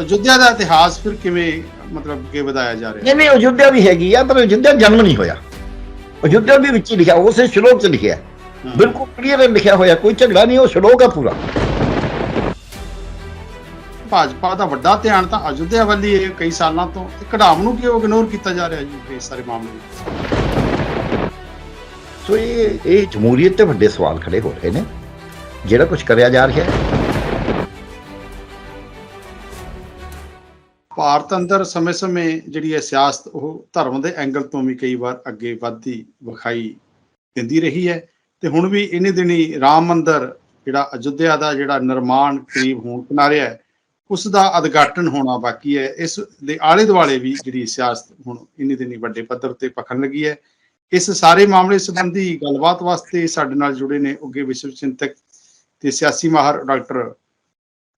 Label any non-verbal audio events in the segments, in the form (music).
ਅਯੁੱਧਿਆ ਦਾ ਇਤਿਹਾਸ ਫਿਰ ਕਿਵੇਂ ਮਤਲਬ ਕਿ ਵਧਾਇਆ ਜਾ ਰਿਹਾ? ਨਹੀਂ ਨਹੀਂ ਅਯੁੱਧਿਆ ਵੀ ਹੈਗੀ ਆ ਪਰ ਅਯੁੱਧਿਆ ਜਨਮ ਨਹੀਂ ਹੋਇਆ। ਅਯੁੱਧਿਆ ਵੀ ਵਿੱਚ ਹੀ ਲਿਖਿਆ ਉਸੇ ਸ਼ਲੋਕ 'ਚ ਲਿਖਿਆ ਹੈ। ਬਿਲਕੁਲ ਕਲੀਅਰ ਲਿਖਿਆ ਹੋਇਆ ਕੋਈ ਝਗੜਾ ਨਹੀਂ ਉਹ ਸ਼ਲੋਕ ਹੈ ਪੂਰਾ। ਭਾਜਪਾ ਦਾ ਵੱਡਾ ਧਿਆਨ ਤਾਂ ਅਯੁੱਧਿਆ ਵੱਲ ਹੀ ਹੈ ਕਈ ਸਾਲਾਂ ਤੋਂ। ਤੇ ਕਢਾਮ ਨੂੰ ਕਿਉਂ ਇਗਨੋਰ ਕੀਤਾ ਜਾ ਰਿਹਾ ਜੀ ਇਸ ਸਾਰੇ ਮਾਮਲੇ ਵਿੱਚ? ਸੋ ਇਹ ਇਹ ਜਮਹੂਰੀਅਤ ਤੇ ਵੱਡੇ ਸਵਾਲ ਖੜੇ ਹੋ ਰਹੇ ਨੇ ਜਿਹੜਾ ਕੁਝ ਕਰਿਆ ਜਾ ਰਿਹਾ ਹੈ। ਭਾਰਤ ਅੰਦਰ ਸਮੇਂ-ਸਮੇਂ ਜਿਹੜੀ ਹੈ ਸਿਆਸਤ, ਉਹ ਧਰਮ ਦੇ ਐਂਗਲ ਤੋਂ ਵੀ ਕਈ ਵਾਰ ਅੱਗੇ ਵੱਧਦੀ ਵਿਖਾਈ ਦਿੰਦੀ ਰਹੀ ਹੈ। ਤੇ ਹੁਣ ਵੀ ਇਹਨੇ ਦਿਨੀ ਰਾਮ ਮੰਦਰ, ਜਿਹੜਾ ਅਯੁੱਧਿਆ ਦਾ ਜਿਹੜਾ ਨਿਰਮਾਣ ਕਰੀਬ ਹੋਣ ਕਿਨਾਰਿਆ ਹੈ, ਉਸ ਦਾ ਉਦਘਾਟਨ ਹੋਣਾ ਬਾਕੀ ਹੈ। ਇਸ ਦੇ ਆਲੇ ਦੁਆਲੇ ਵੀ ਜਿਹੜੀ ਸਿਆਸਤ ਹੁਣ ਇਹਨੇ ਦਿਨੀ ਵੱਡੇ ਪੱਧਰ ਤੇ ਪਖਣ ਲੱਗੀ ਹੈ। ਇਸ ਸਾਰੇ ਮਾਮਲੇ ਸੰਬੰਧੀ ਗੱਲਬਾਤ ਵਾਸਤੇ ਸਾਡੇ ਨਾਲ ਜੁੜੇ ਨੇ ਉੱਗੇ ਵਿਸ਼ਵ ਚਿੰਤਕ ਤੇ ਸਿਆਸੀ ਮਾਹਰ ਡਾਕਟਰ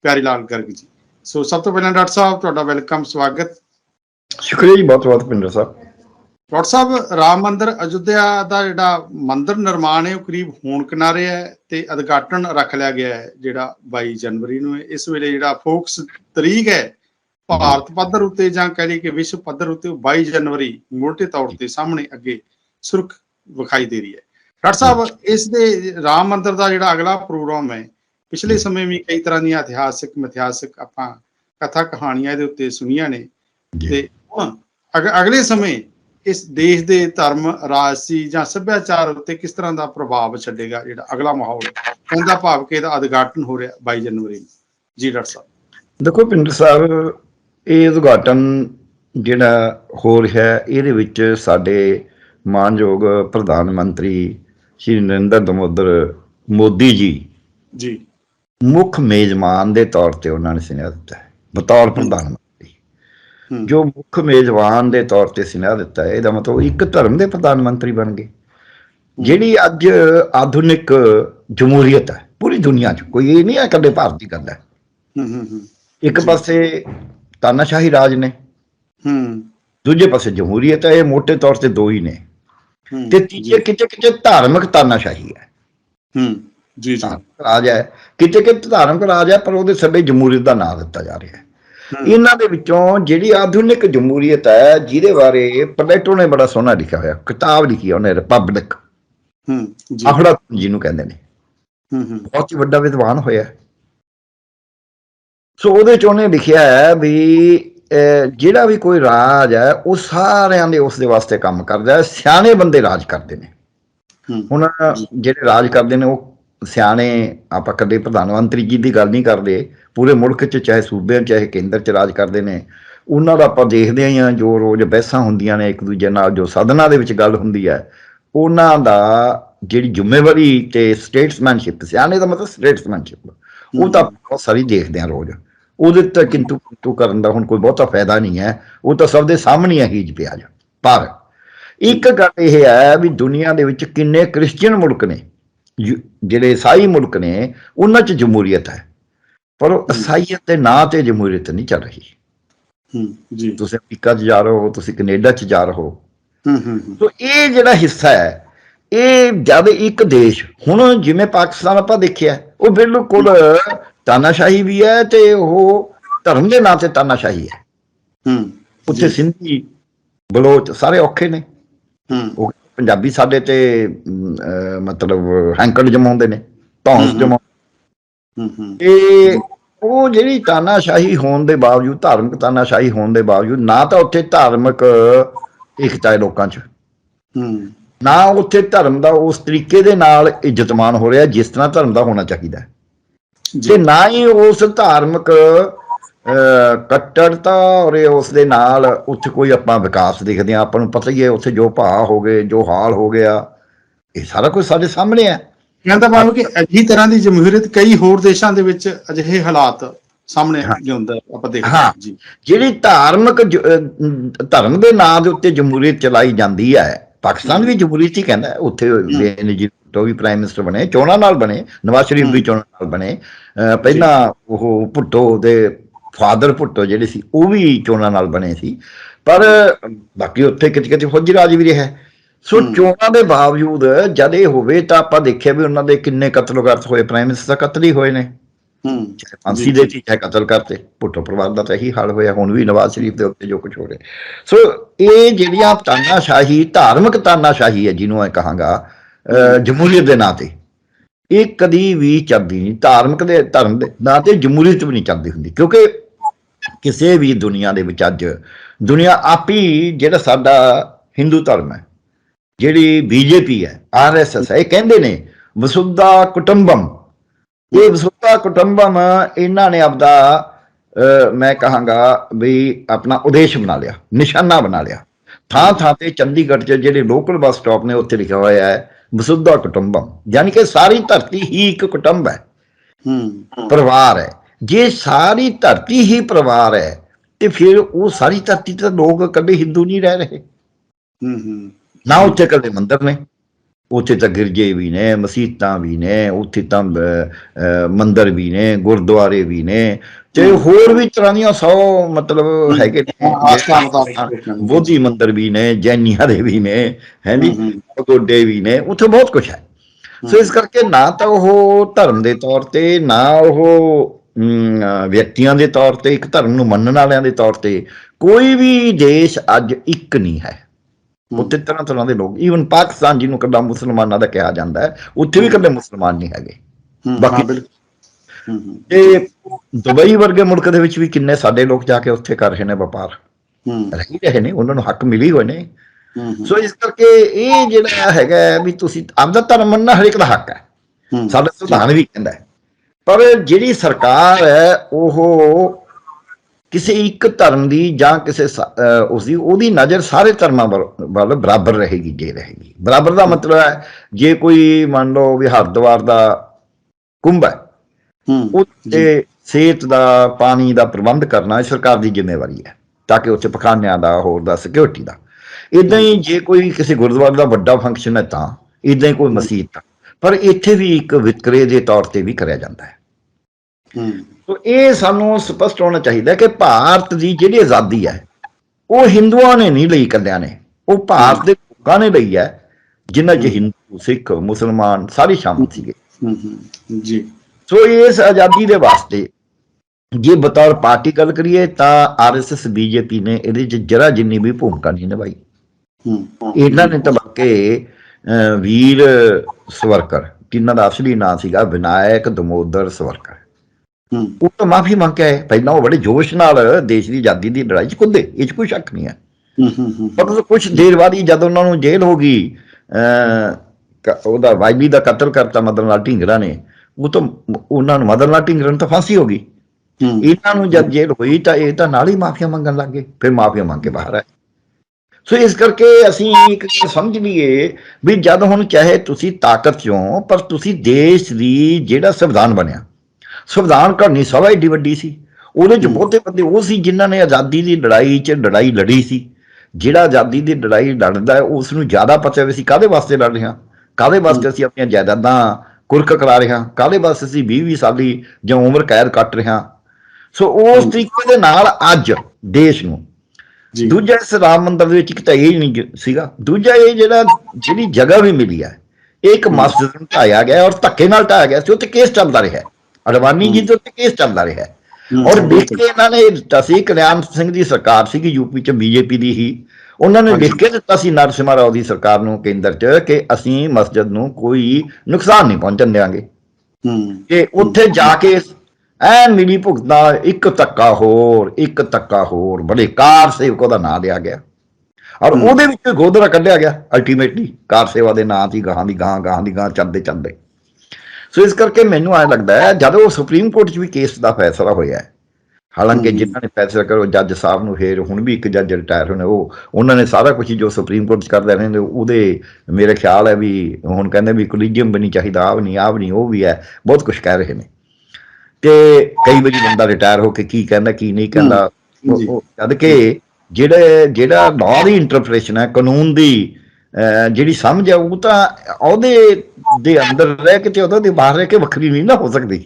ਪਿਆਰੀ ਲਾਲ ਗਰਗ ਜੀ। ਸੋ ਸਭ ਤੋਂ ਪਹਿਲਾਂ ਡਾਕਟਰ ਸਾਹਿਬ ਤੁਹਾਡਾ ਵੈਲਕਮ ਸਵਾਗਤ। ਸ਼ੁਕਰੀਆ ਜੀ ਬਹੁਤ ਬਹੁਤ ਪਿੰਦਰ ਸਾਹਿਬ। ਡਾਕਟਰ ਸਾਹਿਬ ਰਾਮ ਮੰਦਿਰ ਅਯੁੱਧਿਆ ਦਾ ਜਿਹੜਾ ਮੰਦਿਰ ਨਿਰਮਾਣ ਹੈ ਉਹ ਕਰੀਬ ਹੋਣ ਕਿਨਾਰੇ ਹੈ ਤੇ ਉਦਘਾਟਨ ਰੱਖ ਲਿਆ ਗਿਆ ਹੈ ਜਿਹੜਾ 22 ਜਨਵਰੀ ਨੂੰ ਹੈ। ਇਸ ਵੇਲੇ ਜਿਹੜਾ ਫੋਕਸ ਤਰੀਕ ਹੈ ਭਾਰਤ ਪੱਧਰ ਉੱਤੇ ਜਾਂ ਕਹ ਲਈਏ ਕਿ ਵਿਸ਼ਵ ਪੱਧਰ ਉੱਤੇ ਉਹ 22 ਜਨਵਰੀ ਮੋਟੇ ਤੌਰ ਤੇ ਸਾਹਮਣੇ ਅੱਗੇ ਸੁਰਖ ਵਿਖਾਈ ਦੇ ਰਹੀ ਹੈ। ਡਾਕਟਰ ਸਾਹਿਬ ਇਸ ਦੇ ਰਾਮ ਮੰਦਿਰ ਦਾ ਜਿਹੜਾ ਅਗਲਾ ਪ੍ਰੋਗਰਾਮ ਹੈ ਪਿਛਲੇ ਸਮੇਂ ਵੀ ਕਈ ਤਰ੍ਹਾਂ ਦੀਆਂ ਇਤਿਹਾਸਿਕ ਮਿਥਿਹਾਸਿਕ ਆਪਾਂ ਕਥਾ ਕਹਾਣੀਆਂ ਇਹਦੇ ਉੱਤੇ ਸੁਣੀਆਂ ਨੇ। ਤੇ ਹੁਣ ਅਗ- ਅਗਲੇ ਸਮੇਂ ਇਸ ਦੇਸ਼ ਦੇ ਧਰਮ ਰਾਜਸੀ ਜਾਂ ਸੱਭਿਆਚਾਰ ਉੱਤੇ ਕਿਸ ਤਰ੍ਹਾਂ ਦਾ ਪ੍ਰਭਾਵ ਛੱਡੇਗਾ ਜਿਹੜਾ ਅਗਲਾ ਮਾਹੌਲ ਕਹਿੰਦਾ ਭਾਵ ਕਿ ਇਹਦਾ ਉਦਘਾਟਨ ਹੋ ਰਿਹਾ 22 ਜਨਵਰੀ ਨੂੰ। ਜੀ ਡਾਕਟਰ ਸਾਹਿਬ। ਦੇਖੋ ਪਿੰਦਰ ਸਾਹਿਬ ਇਹ ਉਦਘਾਟਨ ਜਿਹੜਾ ਹੋ ਰਿਹਾ ਇਹਦੇ ਵਿੱਚ ਸਾਡੇ ਮਾਨਯੋਗ ਪ੍ਰਧਾਨ ਮੰਤਰੀ ਸ਼੍ਰੀ ਨਰਿੰਦਰ ਦਮੋਦਰ ਮੋਦੀ ਜੀ ਜੀ। ਮੁੱਖ ਮੇਜ਼ਬਾਨ ਦੇ ਤੌਰ ਤੇ ਉਹਨਾਂ ਨੇ ਸੁਨੇਹਾ ਦਿੱਤਾ ਹੈ। ਬਤੌਰ ਪ੍ਰਧਾਨ ਮੰਤਰੀ। ਜੋ ਮੁੱਖ ਮੇਜ਼ਬਾਨ ਦੇ ਤੌਰ ਤੇ ਸੁਨੇਹਾ ਦਿੱਤਾ ਹੈ ਇਹਦਾ ਮਤਲਬ ਇੱਕ ਧਰਮ ਦੇ ਪ੍ਰਧਾਨ ਮੰਤਰੀ ਬਣ ਗਏ। ਜਿਹੜੀ ਅੱਜ ਆਧੁਨਿਕ ਜਮਹੂਰੀਅਤ ਹੈ ਪੂਰੀ ਦੁਨੀਆ 'ਚ ਕੋਈ ਇਹ ਨਹੀਂ ਹੈ ਇਕੱਲੇ ਭਾਰਤ ਦੀ ਗੱਲ ਹੈ। ਇੱਕ ਪਾਸੇ ਤਾਨਾਸ਼ਾਹੀ ਰਾਜ ਨੇ। ਹੂੰ। ਦੂਜੇ ਪਾਸੇ ਜਮਹੂਰੀਅਤ ਹੈ ਇਹ ਮੋٹے ਤੌਰ ਤੇ ਦੋ ਹੀ ਨੇ। ਤੇ ਤੀਜੇ ਕਿਤੇ ਕਿਤੇ ਧਾਰਮਿਕ ਤਾਨਾਸ਼ਾਹੀ ਹੈ। ਹੂੰ। ਜੀ ਜੀ। ਰਾਜ ਹੈ। ਕਿਤੇ ਕਿਤੇ ਧਾਰਮਿਕ ਰਾਜ ਹੈ ਪਰ ਉਹਦੇ ਸਭੇ ਜਮਹੂਰੀਅਤ ਦਾ ਨਾਮ ਦਿੱਤਾ ਜਾ ਰਿਹਾ ਹੈ। ਇਹਨਾਂ ਦੇ ਵਿੱਚੋਂ ਜਿਹੜੀ ਆਧੁਨਿਕ ਜਮਹੂਰੀਅਤ ਹੈ ਜਿਹਦੇ ਬਾਰੇ ਪਲੇਟੋ ਨੇ ਬੜਾ ਸੋਹਣਾ ਲਿਖਿਆ ਹੋਇਆ ਕਿਤਾਬ ਲਿਖੀ ਉਹਨੇ ਰਿਪਬਲਿਕ। ਹੂੰ ਜੀ। ਆਖੜਾ ਜਿਹਨੂੰ ਕਹਿੰਦੇ ਨੇ। ਹੂੰ ਹੂੰ। ਬਹੁਤ ਹੀ ਵੱਡਾ ਵਿਦਵਾਨ ਹੋਇਆ। ਸੋ ਉਹਦੇ ਚ ਉਹਨੇ ਲਿਖਿਆ ਹੈ ਵੀ ਜਿਹੜਾ ਵੀ ਕੋਈ ਰਾਜ ਹੈ ਉਹ ਸਾਰਿਆਂ ਦੇ ਉਸ ਦੇ ਵਾਸਤੇ ਕੰਮ ਕਰਦਾ ਹੈ ਸਿਆਣੇ ਬੰਦੇ ਰਾਜ ਕਰਦੇ ਨੇ। ਹੁਣ ਜਿਹੜੇ ਰਾਜ ਕਰਦੇ ਨੇ ਉਹ ਸਿਆਣੇ ਆਪਾਂ ਕਦੇ ਪ੍ਰਧਾਨ ਮੰਤਰੀ ਜੀ ਦੀ ਗੱਲ ਨਹੀਂ ਕਰਦੇ, ਪੂਰੇ ਮੁਲਕ 'ਚ ਚਾਹੇ ਸੂਬਿਆਂ ਚਾਹੇ ਕੇਂਦਰ 'ਚ ਰਾਜ ਕਰਦੇ ਨੇ, ਉਹਨਾਂ ਦਾ ਆਪਾਂ ਦੇਖਦੇ ਹੀ ਹਾਂ ਜੋ ਰੋਜ਼ ਬਹਿਸਾਂ ਹੁੰਦੀਆਂ ਨੇ ਇੱਕ ਦੂਜੇ ਨਾਲ, ਜੋ ਸਦਨਾਂ ਦੇ ਵਿੱਚ ਗੱਲ ਹੁੰਦੀ ਹੈ, ਉਹਨਾਂ ਦਾ ਜਿਹੜੀ ਜ਼ਿੰਮੇਵਾਰੀ ਤੇ ਸਟੇਟਸਮੈਨਸ਼ਿਪ ਸਿਆਣੇ ਦਾ ਮਤਲਬ ਸਟੇਟਸਮੈਨਸ਼ਿਪ ਉਹ ਤਾਂ ਆਪਾਂ ਬਹੁਤ ਸਾਰੀ ਦੇਖਦੇ ਹਾਂ ਰੋਜ਼, ਉਹਦੇ ਤੇ ਕਿੰਤੂ ਕਿੰਤੂ ਕਰਨ ਦਾ ਹੁਣ ਕੋਈ ਬਹੁਤਾ ਫਾਇਦਾ ਨਹੀਂ ਹੈ, ਉਹ ਤਾਂ ਸਭ ਦੇ ਸਾਹਮਣੇ ਹੈ ਹੀਜ ਪਿਆਜ, ਪਰ ਇੱਕ ਗੱਲ ਇਹ ਹੈ ਵੀ ਦੁਨੀਆ ਦੇ ਵਿੱਚ ਕਿੰਨੇ ਕ੍ਰਿਸਚੀਅਨ ਮੁਲਕ ਨੇ ਜਿਹੜੇ ਈਸਾਈ ਮੁਲਕ ਨੇ ਉਹਨਾਂ 'ਚ ਜਮਹੂਰੀਅਤ ਹੈ। ਪਰ ਉਹ ਈਸਾਈਅਤ ਦੇ ਨਾਂ ਤੇ ਜਮਹੂਰੀਅਤ ਨਹੀਂ ਚੱਲ ਰਹੀ। ਹੂੰ ਜੀ। ਤੁਸੀਂ ਅਮਰੀਕਾ 'ਚ ਜਾ ਰਹੇ ਹੋ ਤੁਸੀਂ ਕੈਨੇਡਾ 'ਚ ਜਾ ਰਹੇ ਹੋ। ਹੂੰ ਹੂੰ ਹੂੰ, ਸੋ ਇਹ ਜਿਹੜਾ ਹਿੱਸਾ ਹੈ ਇਹ ਜਦ ਇੱਕ ਦੇਸ਼ ਹੁਣ ਜਿਵੇਂ ਪਾਕਿਸਤਾਨ ਆਪਾਂ ਦੇਖਿਆ ਉਹ ਬਿਲਕੁਲ ਤਾਨਾਸ਼ਾਹੀ ਵੀ ਹੈ ਤੇ ਉਹ ਧਰਮ ਦੇ ਨਾਂ ਤੇ ਤਾਨਾਸ਼ਾਹੀ ਹੈ। ਹੂੰ ਉੱਥੇ ਸਿੰਧੀ ਬਲੋਚ ਸਾਰੇ ਔਖੇ ਨੇ। ਹੂੰ। ਪੰਜਾਬੀ ਸਾਡੇ ਤੇ ਮਤਲਬ ਹੈਂਕੜ ਜਮਾਉਂਦੇ ਨੇ ਧੌਂਸ ਹਮ। ਜਮਾ ਹੂੰ ਹੂੰ। ਇਹ ਉਹ ਜਿਹੜੀ ਤਾਨਾਸ਼ਾਹੀ ਹੋਣ ਦੇ ਬਾਵਜੂਦ ਧਾਰਮਿਕ ਤਾਨਾਸ਼ਾਹੀ ਹੋਣ ਦੇ ਬਾਵਜੂਦ ਨਾ ਤਾਂ ਉੱਥੇ ਧਾਰਮਿਕ ਇਕਤਾ ਹੈ ਲੋਕਾਂ 'ਚ। ਹੂੰ। ਨਾ ਉੱਥੇ ਧਰਮ ਦਾ ਉਸ ਤਰੀਕੇ ਦੇ ਨਾਲ ਇੱਜ਼ਤਮਾਨ ਹੋ ਰਿਹਾ ਜਿਸ ਤਰ੍ਹਾਂ ਧਰਮ ਦਾ ਹੋਣਾ ਚਾਹੀਦਾ ਤੇ ਨਾ ਹੀ ਉਸ ਧਾਰਮਿਕ ਕੱਟੜਤਾ ਔਰ ਉਸ ਦੇ ਨਾਲ ਉੱਥੇ ਕੋਈ ਆਪਾਂ ਵਿਕਾਸ ਦੇਖਦੇ ਹਾਂ। ਆਪਾਂ ਨੂੰ ਪਤਾ ਹੀ ਹੈ ਉੱਥੇ ਜੋ ਭਾਅ ਹੋ ਗਏ ਜੋ ਹਾਲ ਹੋ ਗਿਆ ਇਹ ਸਾਰਾ ਕੁਝ ਸਾਡੇ ਸਾਹਮਣੇ ਹੈ। ਕਹਿੰਦਾ ਭਾਵੇਂ ਕਿ ਅਜਿਹੀ ਤਰ੍ਹਾਂ ਦੀ ਜਮਹੂਰੀਅਤ ਕਈ ਹੋਰ ਦੇਸ਼ਾਂ ਦੇ ਵਿੱਚ ਅਜਿਹੇ ਹਾਲਾਤ ਸਾਹਮਣੇ ਲਿਆਉਂਦਾ ਆਪਾਂ ਦੇਖਦੇ ਹਾਂ। ਜੀ। ਜਿਹੜੀ ਧਾਰਮਿਕ ਜ- ਧਰਮ ਦੇ ਨਾਂ ਦੇ ਉੱਤੇ ਜਮਹੂਰੀਅਤ ਚਲਾਈ ਜਾਂਦੀ ਹੈ ਪਾਕਿਸਤਾਨ ਵੀ ਜਮਹੂਰੀਅਤ ਹੀ ਕਹਿੰਦਾ। ਉੱਥੇ ਬੇਨਜ਼ੀਰ ਭੁੱਟੋ ਵੀ ਪ੍ਰਾਈਮ ਮਿਨਿਸਟਰ ਬਣੇ ਚੋਣਾਂ ਨਾਲ ਬਣੇ ਨਵਾਜ਼ ਸ਼ਰੀਫ ਵੀ ਚੋਣਾਂ ਨਾਲ ਬਣੇ। ਪਹਿਲਾਂ ਉਹ ਭੁੱਟੋ ਦੇ ਫਾਦਰ ਭੁੱਟੋ ਜਿਹੜੇ ਸੀ ਉਹ ਵੀ ਚੋਣਾਂ ਨਾਲ ਬਣੇ ਸੀ। ਪਰ ਬਾਕੀ ਉੱਥੇ ਕਿਤੇ ਕਿਤੇ ਫੌਜੀ ਰਾਜ ਵੀ ਰਿਹਾ। ਸੋ। ਚੋਣਾਂ ਦੇ ਬਾਵਜੂਦ ਜਦ ਇਹ ਹੋਵੇ ਤਾਂ ਆਪਾਂ ਦੇਖਿਆ ਵੀ ਉਹਨਾਂ ਦੇ ਕਿੰਨੇ ਕਤਲੋਗਾਰਤ ਹੋਏ ਪ੍ਰਾਈਮ ਮਿਨਿਸਟਰ ਦਾ ਕਤਲ ਹੀ ਹੋਏ ਨੇ। ਹੂੰ। ਫਾਂਸੀ ਦੇ ਚਾਹੇ ਕਤਲ ਕਰਤੇ। ਭੁੱਟੋ ਪਰਿਵਾਰ ਦਾ ਤਾਂ ਇਹੀ ਹਾਲ ਹੋਇਆ ਹੁਣ ਵੀ ਨਵਾਜ਼ ਸ਼ਰੀਫ ਦੇ ਉੱਤੇ ਜੋ ਕੁਝ ਹੋ ਰਿਹਾ। ਸੋ ਇਹ ਜਿਹੜੀਆਂ ਤਾਨਾਸ਼ਾਹੀ ਧਾਰਮਿਕ ਤਾਨਾਸ਼ਾਹੀ ਹੈ ਜਿਹਨੂੰ ਮੈਂ ਕਹਾਂਗਾ ਜਮਹੂਰੀਅਤ ਦੇ ਨਾਂ ਤੇ। ਇਹ ਕਦੀ ਵੀ ਚੱਲਦੀ ਨਹੀਂ, ਧਾਰਮਿਕ ਦੇ ਧਰਮ ਦੇ ਨਾਂ ਤੇ ਜਮਹੂਰੀਅਤ ਵੀ ਨਹੀਂ ਚੱਲਦੀ ਹੁੰਦੀ, ਕਿਉਂਕਿ ਕਿਸੇ ਵੀ ਦੁਨੀਆ ਦੇ ਵਿੱਚ ਅੱਜ ਦੁਨੀਆ ਆਪੀ ਜਿਹੜਾ ਸਾਡਾ ਹਿੰਦੂ ਧਰਮ ਹੈ, ਜਿਹੜੀ ਬੀਜੇਪੀ ਹੈ ਆਰਐਸਐਸ ਹੈ, ਇਹ ਕਹਿੰਦੇ ਨੇ ਵਸੁੱਧਾ ਕੁਟੰਬਮ ਇਹ ਵਸੁੱਧਾ ਕੁਟੰਬਮ ਇਹਨਾਂ ਨੇ ਆਪਦਾ ਮੈਂ ਕਹਾਂਗਾ ਵੀ ਆਪਣਾ ਉਦੇਸ਼ ਬਣਾ ਲਿਆ, ਨਿਸ਼ਾਨਾ ਬਣਾ ਲਿਆ। ਥਾਂ ਥਾਂ ਤੇ ਚੰਡੀਗੜ੍ਹ 'ਚ ਜਿਹੜੇ ਲੋਕਲ ਬੱਸ ਸਟਾਪ ਨੇ, ਉੱਥੇ ਲਿਖਿਆ ਹੋਇਆ ਹੈ ਵਸੁੱਧਾ ਕੁਟੰਬਮ ਯਾਨੀ ਕਿ ਸਾਰੀ ਧਰਤੀ ਹੀ ਇੱਕ ਕੁਟੰਬ ਹੈ। ਹੂੰ। ਪਰਿਵਾਰ ਹੈ। ਜੇ ਸਾਰੀ ਧਰਤੀ ਹੀ ਪਰਿਵਾਰ ਹੈ ਤੇ ਫਿਰ ਉਹ ਸਾਰੀ ਧਰਤੀ ਤੇ ਤਾਂ ਲੋਕ ਕਦੇ ਹਿੰਦੂ ਨਹੀਂ ਰਹਿ ਰਹੇ। ਹੂੰ ਹੂੰ। ਨਾ ਉੱਥੇ ਕਦੇ ਮੰਦਰ ਨੇ। ਉੱਥੇ ਤਾਂ ਗਿਰਜੇ ਵੀ ਨੇ ਮਸੀਤਾਂ ਵੀ ਨੇ ਉੱਥੇ ਤਾਂ ਮੰਦਰ ਵੀ ਨੇ ਗੁਰਦੁਆਰੇ ਵੀ ਨੇ ਤੇ ਹੋਰ ਵੀ ਤਰ੍ਹਾਂ ਦੀਆਂ ਸੌ ਮਤਲਬ ਹੈਗੇ ਨੇ ਬੋਧੀ ਮੰਦਰ ਵੀ ਨੇ ਜੈਨੀਆਂ ਦੇ ਵੀ ਨੇ ਹੈ ਜੀ ਗੋਡੇ ਵੀ ਨੇ ਉੱਥੇ ਬਹੁਤ ਕੁਝ ਹੈ। ਸੋ ਇਸ ਕਰਕੇ ਨਾ ਤਾਂ ਉਹ ਧਰਮ ਦੇ ਤੌਰ ਤੇ ਨਾ ਉਹ ਵਿਅਕਤੀਆਂ ਦੇ ਤੌਰ ਤੇ ਇੱਕ ਧਰਮ ਨੂੰ ਮੰਨਣ ਵਾਲਿਆਂ ਦੇ ਤੌਰ ਤੇ ਕੋਈ ਵੀ ਦੇਸ਼ ਅੱਜ ਇੱਕ ਨਹੀਂ ਹੈ। ਉੱਥੇ ਤਰ੍ਹਾਂ ਤਰ੍ਹਾਂ ਦੇ ਲੋਕ ਈਵਨ ਪਾਕਿਸਤਾਨ ਜਿਹਨੂੰ ਕੱਲਾ ਮੁਸਲਮਾਨਾਂ ਦਾ ਕਿਹਾ ਜਾਂਦਾ ਹੈ ਉੱਥੇ ਵੀ ਕੱਲੇ ਮੁਸਲਮਾਨ ਨਹੀਂ ਹੈਗੇ। ਬਾਕੀ- ਹਾਂ, ਬਿਲਕੁਲ। ਹੂੰ ਹੂੰ। ਤੇ ਦੁਬਈ ਵਰਗੇ ਮੁਲਕ ਦੇ ਵਿੱਚ ਵੀ ਕਿੰਨੇ ਸਾਡੇ ਲੋਕ ਜਾ ਕੇ ਉੱਥੇ ਕਰ ਰਹੇ ਨੇ ਵਪਾਰ। ਹੂੰ। ਰਹੀ ਰਹੇ ਨੇ ਉਹਨਾਂ ਨੂੰ ਹੱਕ ਮਿਲੀ ਹੋਏ ਨੇ। ਸੋ ਇਸ ਕਰਕੇ ਇਹ ਜਿਹੜਾ ਹੈਗਾ ਵੀ ਤੁਸੀਂ ਆਪਦਾ ਧਰਮ ਮੰਨਣਾ ਹਰ ਇੱਕ ਦਾ ਹੱਕ ਹੈ। ਸਾਡਾ ਸੰਵਿਧਾਨ ਵੀ ਕਹਿੰਦਾ ਪਰ ਜਿਹੜੀ ਸਰਕਾਰ ਹੈ ਉਹ ਕਿਸੇ ਇੱਕ ਧਰਮ ਦੀ ਜਾਂ ਕਿਸੇ ਸ- ਅਹ ਉਸਦੀ ਉਹਦੀ ਨਜ਼ਰ ਸਾਰੇ ਧਰਮਾਂ ਵੱਲ ਬਰਾਬਰ ਰਹੇਗੀ ਜੇ ਰਹੇਗੀ। ਬਰਾਬਰ ਦਾ ਮਤਲਬ ਹੈ ਜੇ ਕੋਈ ਮੰਨ ਲਓ ਵੀ ਹਰਿਦੁਆਰ ਦਾ ਕੁੰਭ ਹੈ ਹੂੰ ਉੱਥੇ ਸਿਹਤ ਦਾ ਪਾਣੀ ਦਾ ਪ੍ਰਬੰਧ ਕਰਨਾ ਸਰਕਾਰ ਦੀ ਜ਼ਿੰਮੇਵਾਰੀ ਹੈ ਤਾਂ ਕਿ ਉੱਥੇ ਪਖਾਨਿਆਂ ਦਾ ਹੋਰ ਦਾ ਸਿਕਿਉਰਿਟੀ ਦਾ। ਇਦਾਂ ਹੀ ਜੇ ਕੋਈ ਕਿਸੇ ਗੁਰਦੁਆਰੇ ਦਾ ਵੱਡਾ ਫੰਕਸ਼ਨ ਹੈ ਤਾਂ ਇਦਾਂ ਹੀ ਕੋਈ ਮਸਜਿਦ ਦਾ ਪਰ ਇੱਥੇ ਵੀ ਇੱਕ ਵਿਤਕਰੇ ਦੇ ਤੌਰ ਤੇ ਵੀ ਕਰਿਆ ਜਾਂਦਾ ਹੂੰ। ਸੋ ਇਹ ਸਾਨੂੰ ਸਪਸ਼ਟ ਹੋਣਾ ਚਾਹੀਦਾ ਕਿ ਭਾਰਤ ਦੀ ਜਿਹੜੀ ਆਜ਼ਾਦੀ ਹੈ ਉਹ ਹਿੰਦੂਆਂ ਨੇ ਨਹੀਂ ਲਈ ਇਕੱਲਿਆਂ ਨੇ। ਉਹ ਭਾਰਤ ਦੇ ਲੋਕਾਂ ਨੇ ਲਈ ਹੈ ਜਿਨ੍ਹਾਂ 'ਚ ਹਿੰਦੂ ਸਿੱਖ ਮੁਸਲਮਾਨ ਸਾਰੇ ਸ਼ਾਮਲ ਸੀਗੇ। ਜੀ। ਸੋ ਇਸ ਆਜ਼ਾਦੀ ਦੇ ਵਾਸਤੇ ਜੇ ਬਤੌਰ ਪਾਰਟੀ ਗੱਲ ਕਰੀਏ ਤਾਂ ਆਰਐਸਐਸ ਬੀਜੇਪੀ ਨੇ ਇਹਦੇ 'ਚ ਜਰਾ ਜਿੰਨੀ ਵੀ ਭੂਮਿਕਾ ਨਹੀਂ ਨਿਭਾਈ। ਇਹਨਾਂ ਨੇ ਤਾਂ ਅਹ, ਵੀਰ ਸਵਰਕਰ ਜਿਨ੍ਹਾਂ ਦਾ ਅਸਲੀ ਨਾਮ ਸੀਗਾ ਵਿਨਾਇਕ ਦਮੋਦਰ ਸਵਰਕਰ। ਉਹ ਤਾਂ ਮਾਫੀ ਮੰਗ ਕੇ ਪਹਿਲਾਂ ਉਹ ਬੜੇ ਜੋਸ਼ ਨਾਲ ਦੇਸ਼ ਦੀ ਆਜ਼ਾਦੀ ਦੀ ਲੜਾਈ 'ਚ ਕੁੱਦੇ। ਇਹ 'ਚ ਕੋਈ ਸ਼ੱਕ ਨਹੀਂ ਹੈ। ਹੂੰ ਹੂੰ ਹੂੰ। ਪਰ ਕੁਝ ਦੇਰ ਬਾਅਦ ਹੀ ਜਦੋਂ ਉਹਨਾਂ ਨੂੰ ਜੇਲ੍ਹ ਹੋ ਗਈ ਉਹਦਾ ਵਾਈਬੀ ਦਾ ਕਤਲ ਕਰਤਾ ਮਦਨ ਲਾਲ ਢੀਂਗਰਾ ਨੇ ਉਹ ਤਾਂ ਉਹਨਾਂ ਨੂੰ ਮਦਨ ਲਾਲ ਢੀਂਗਰਾ ਨੂੰ ਤਾਂ ਫਾਂਸੀ ਹੋ ਗਈ। ਹੂੰ। ਇਹਨਾਂ ਨੂੰ ਜਦ ਜੇਲ੍ਹ ਹੋਈ ਤਾਂ ਇਹ ਤਾਂ ਨਾਲ ਹੀ ਮਾਫੀਆ ਮੰਗਣ ਲੱਗ ਗਏ। ਫਿਰ ਮਾਫੀਆ ਮੰਗ ਕੇ ਬਾਹਰ ਆਏ। ਸੋ ਇਸ ਕਰਕੇ ਅਸੀਂ ਇੱਕ ਸਮਝ ਲਈਏ ਵੀ ਜਦ ਹੁਣ ਚਾਹੇ ਤੁਸੀਂ ਤਾਕਤ ਚੋਂ ਪਰ ਤੁਸੀਂ ਦੇਸ਼ ਦੀ ਜਿਹੜਾ ਸੰਵਿਧਾਨ ਬਣਿਆ ਸੰਵਿਧਾਨ ਘੜਨੀ ਸਭਾ ਏਡੀ ਵੱਡੀ ਸੀ। ਉਹਦੇ ਚ ਬਹੁਤੇ ਬੰਦੇ ਉਹ ਸੀ ਜਿਨ੍ਹਾਂ ਨੇ ਆਜ਼ਾਦੀ ਦੀ ਲੜਾਈ 'ਚ ਲੜਾਈ ਲੜੀ ਸੀ। ਜਿਹੜਾ ਆਜ਼ਾਦੀ ਦੀ ਲੜਾਈ ਲੜਦਾ ਹੈ ਉਸ ਨੂੰ ਜ਼ਿਆਦਾ ਪਤਾ ਵੀ ਅਸੀਂ ਕਾਹਦੇ ਵਾਸਤੇ ਲੜ ਰਹੇ ਹਾਂ? ਕਾਹਦੇ ਵਾਸਤੇ ਅਸੀਂ ਆਪਣੀਆਂ ਜਾਇਦਾਦਾਂ ਕੁਰਕ ਕਰਾ ਰਹੇ ਹਾਂ? ਕਾਹਦੇ ਵਾਸਤੇ ਅਸੀਂ 20 20 ਸਾਲੀ ਜਾਂ ਉਮਰ ਕੈਦ ਕੱਟ ਰਹੇ ਹਾਂ? ਸੋ ਉਸ ਤਰੀਕੇ ਦੇ ਨਾਲ ਅੱਜ ਦੇਸ਼ ਨੂੰ ਦੂਜਾ ਇਸ ਰਾਮ ਮੰਦਿਰ ਦੇ ਵਿੱਚ ਇੱਕ ਤਾਂ ਇਹ ਨਹੀਂ ਜ- ਸੀਗਾ ਦੂਜਾ ਇਹ ਜਿਹੜਾ ਜਿਹੜੀ ਜਗ੍ਹਾ ਵੀ ਮਿਲੀ ਹੈ ਇਹ ਇੱਕ ਮਸਜਿਦ ਨੂੰ ਢਾਇਆ ਗਿਆ ਔਰ ਧੱਕੇ ਨਾਲ ਢਾਇਆ ਗਿਆ ਸੀ ਉੱਤੇ ਕੇਸ ਚੱਲਦਾ ਰਿਹਾ ਅਡਵਾਨੀ ਜੀ ਦੇ ਉੱਤੇ ਕੇਸ ਚੱਲਦਾ ਰਿਹਾ ਔਰ। ਲਿਖ ਕੇ ਇਹਨਾਂ ਨੇ ਦਿੱਤਾ ਸੀ ਕਲਿਆਣ ਸਿੰਘ ਦੀ ਸਰਕਾਰ ਸੀਗੀ ਯੂਪੀ ਚ ਬੀਜੇਪੀ ਦੀ ਹੀ। ਉਹਨਾਂ ਨੇ। ਲਿਖ ਕੇ ਦਿੱਤਾ ਸੀ ਨਰਸਿਮਹਾ ਰਾਓ ਦੀ ਸਰਕਾਰ ਨੂੰ ਕੇਂਦਰ ਚ ਕਿ ਅਸੀਂ ਮਸਜਿਦ ਨੂੰ ਕੋਈ ਨੁਕਸਾਨ ਨਹੀਂ ਪਹੁੰਚਣ ਦੇਵਾਂਗੇ ਹੂੰ। ਕਿ ਉੱਥੇ ਜਾ ਕੇ ਐਨ ਮਿਲੀ ਭੁਗਤਦਾ ਇੱਕ ਧੱਕਾ ਹੋਰ ਇੱਕ ਧੱਕਾ ਹੋਰ ਬੜੇ ਕਾਰ ਸੇਵਕ ਉਹਦਾ ਨਾਂ ਲਿਆ ਗਿਆ। ਔਰ। ਉਹਦੇ ਵਿੱਚ ਗੋਦਰਾ ਕੱਢਿਆ ਗਿਆ ਅਲਟੀਮੇਟਲੀ ਕਾਰ ਸੇਵਾ ਦੇ ਨਾਂ ਦੀ ਗਾਹਾਂ ਦੀ ਗਾਹਾਂ ਗਾਹਾਂ ਦੀ ਗਾਹਾਂ ਚੱਲਦੇ ਚੱਲਦੇ ਸੋ ਇਸ ਕਰਕੇ ਮੈਨੂੰ ਐ ਲੱਗਦਾ ਹੈ ਜਦੋਂ ਸੁਪਰੀਮ ਕੋਰਟ 'ਚ ਵੀ ਕੇਸ ਦਾ ਫੈਸਲਾ ਹੋਇਆ ਹੈ ਹਾਲਾਂਕਿ। ਜਿਨ੍ਹਾਂ ਨੇ ਫੈਸਲਾ ਕਰੋ ਜੱਜ ਸਾਹਿਬ ਨੂੰ ਫੇਰ ਹੁਣ ਵੀ ਇੱਕ ਜੱਜ ਰਿਟਾਇਰ ਹੋਣੇ ਉਹ ਉਹਨਾਂ ਨੇ ਸਾਰਾ ਕੁਝ ਜੋ ਸੁਪਰੀਮ ਕੋਰਟ 'ਚ ਕਰਦੇ ਰਹੇ ਨੇ ਉਹਦੇ ਮੇਰੇ ਖਿਆਲ ਹੈ ਵੀ ਹੁਣ ਕਹਿੰਦੇ ਵੀ ਕੋਲੀਜੀਅਮ ਨਹੀਂ ਚਾਹੀਦਾ ਆਹ ਵੀ ਨਹੀਂ ਆਹ ਵੀ ਨਹੀਂ ਉਹ ਵੀ ਹੈ ਬਹੁਤ ਕੁਝ ਕਹਿ ਰਹੇ ਨੇ ਤੇ ਕਈ ਵਾਰੀ ਬੰਦਾ ਰਿਟਾਇਰ ਹੋ ਕੇ ਕੀ ਕਹਿੰਦਾ ਕੀ ਨਹੀਂ ਕਹਿੰਦਾ। ਉਹ- ਉਹ ਜਦ ਕਿ ਜਿਹੜੇ ਜਿਹੜਾ ਲਾਅ ਦੀ ਇੰਟਰਪ੍ਰੀਟੇਸ਼ਨ ਹੈ ਕਾਨੂੰਨ ਦੀ ਜਿਹੜੀ ਸਮਝ ਹੈ ਉਹ ਤਾਂ ਉਹਦੇ ਦੇ ਅੰਦਰ ਰਹਿ ਕੇ ਤੇ ਉਹਦੇ ਦੇ ਬਾਹਰ ਰਹਿ ਕੇ ਵੱਖਰੀ ਨਹੀਂ ਨਾ ਹੋ ਸਕਦੀ।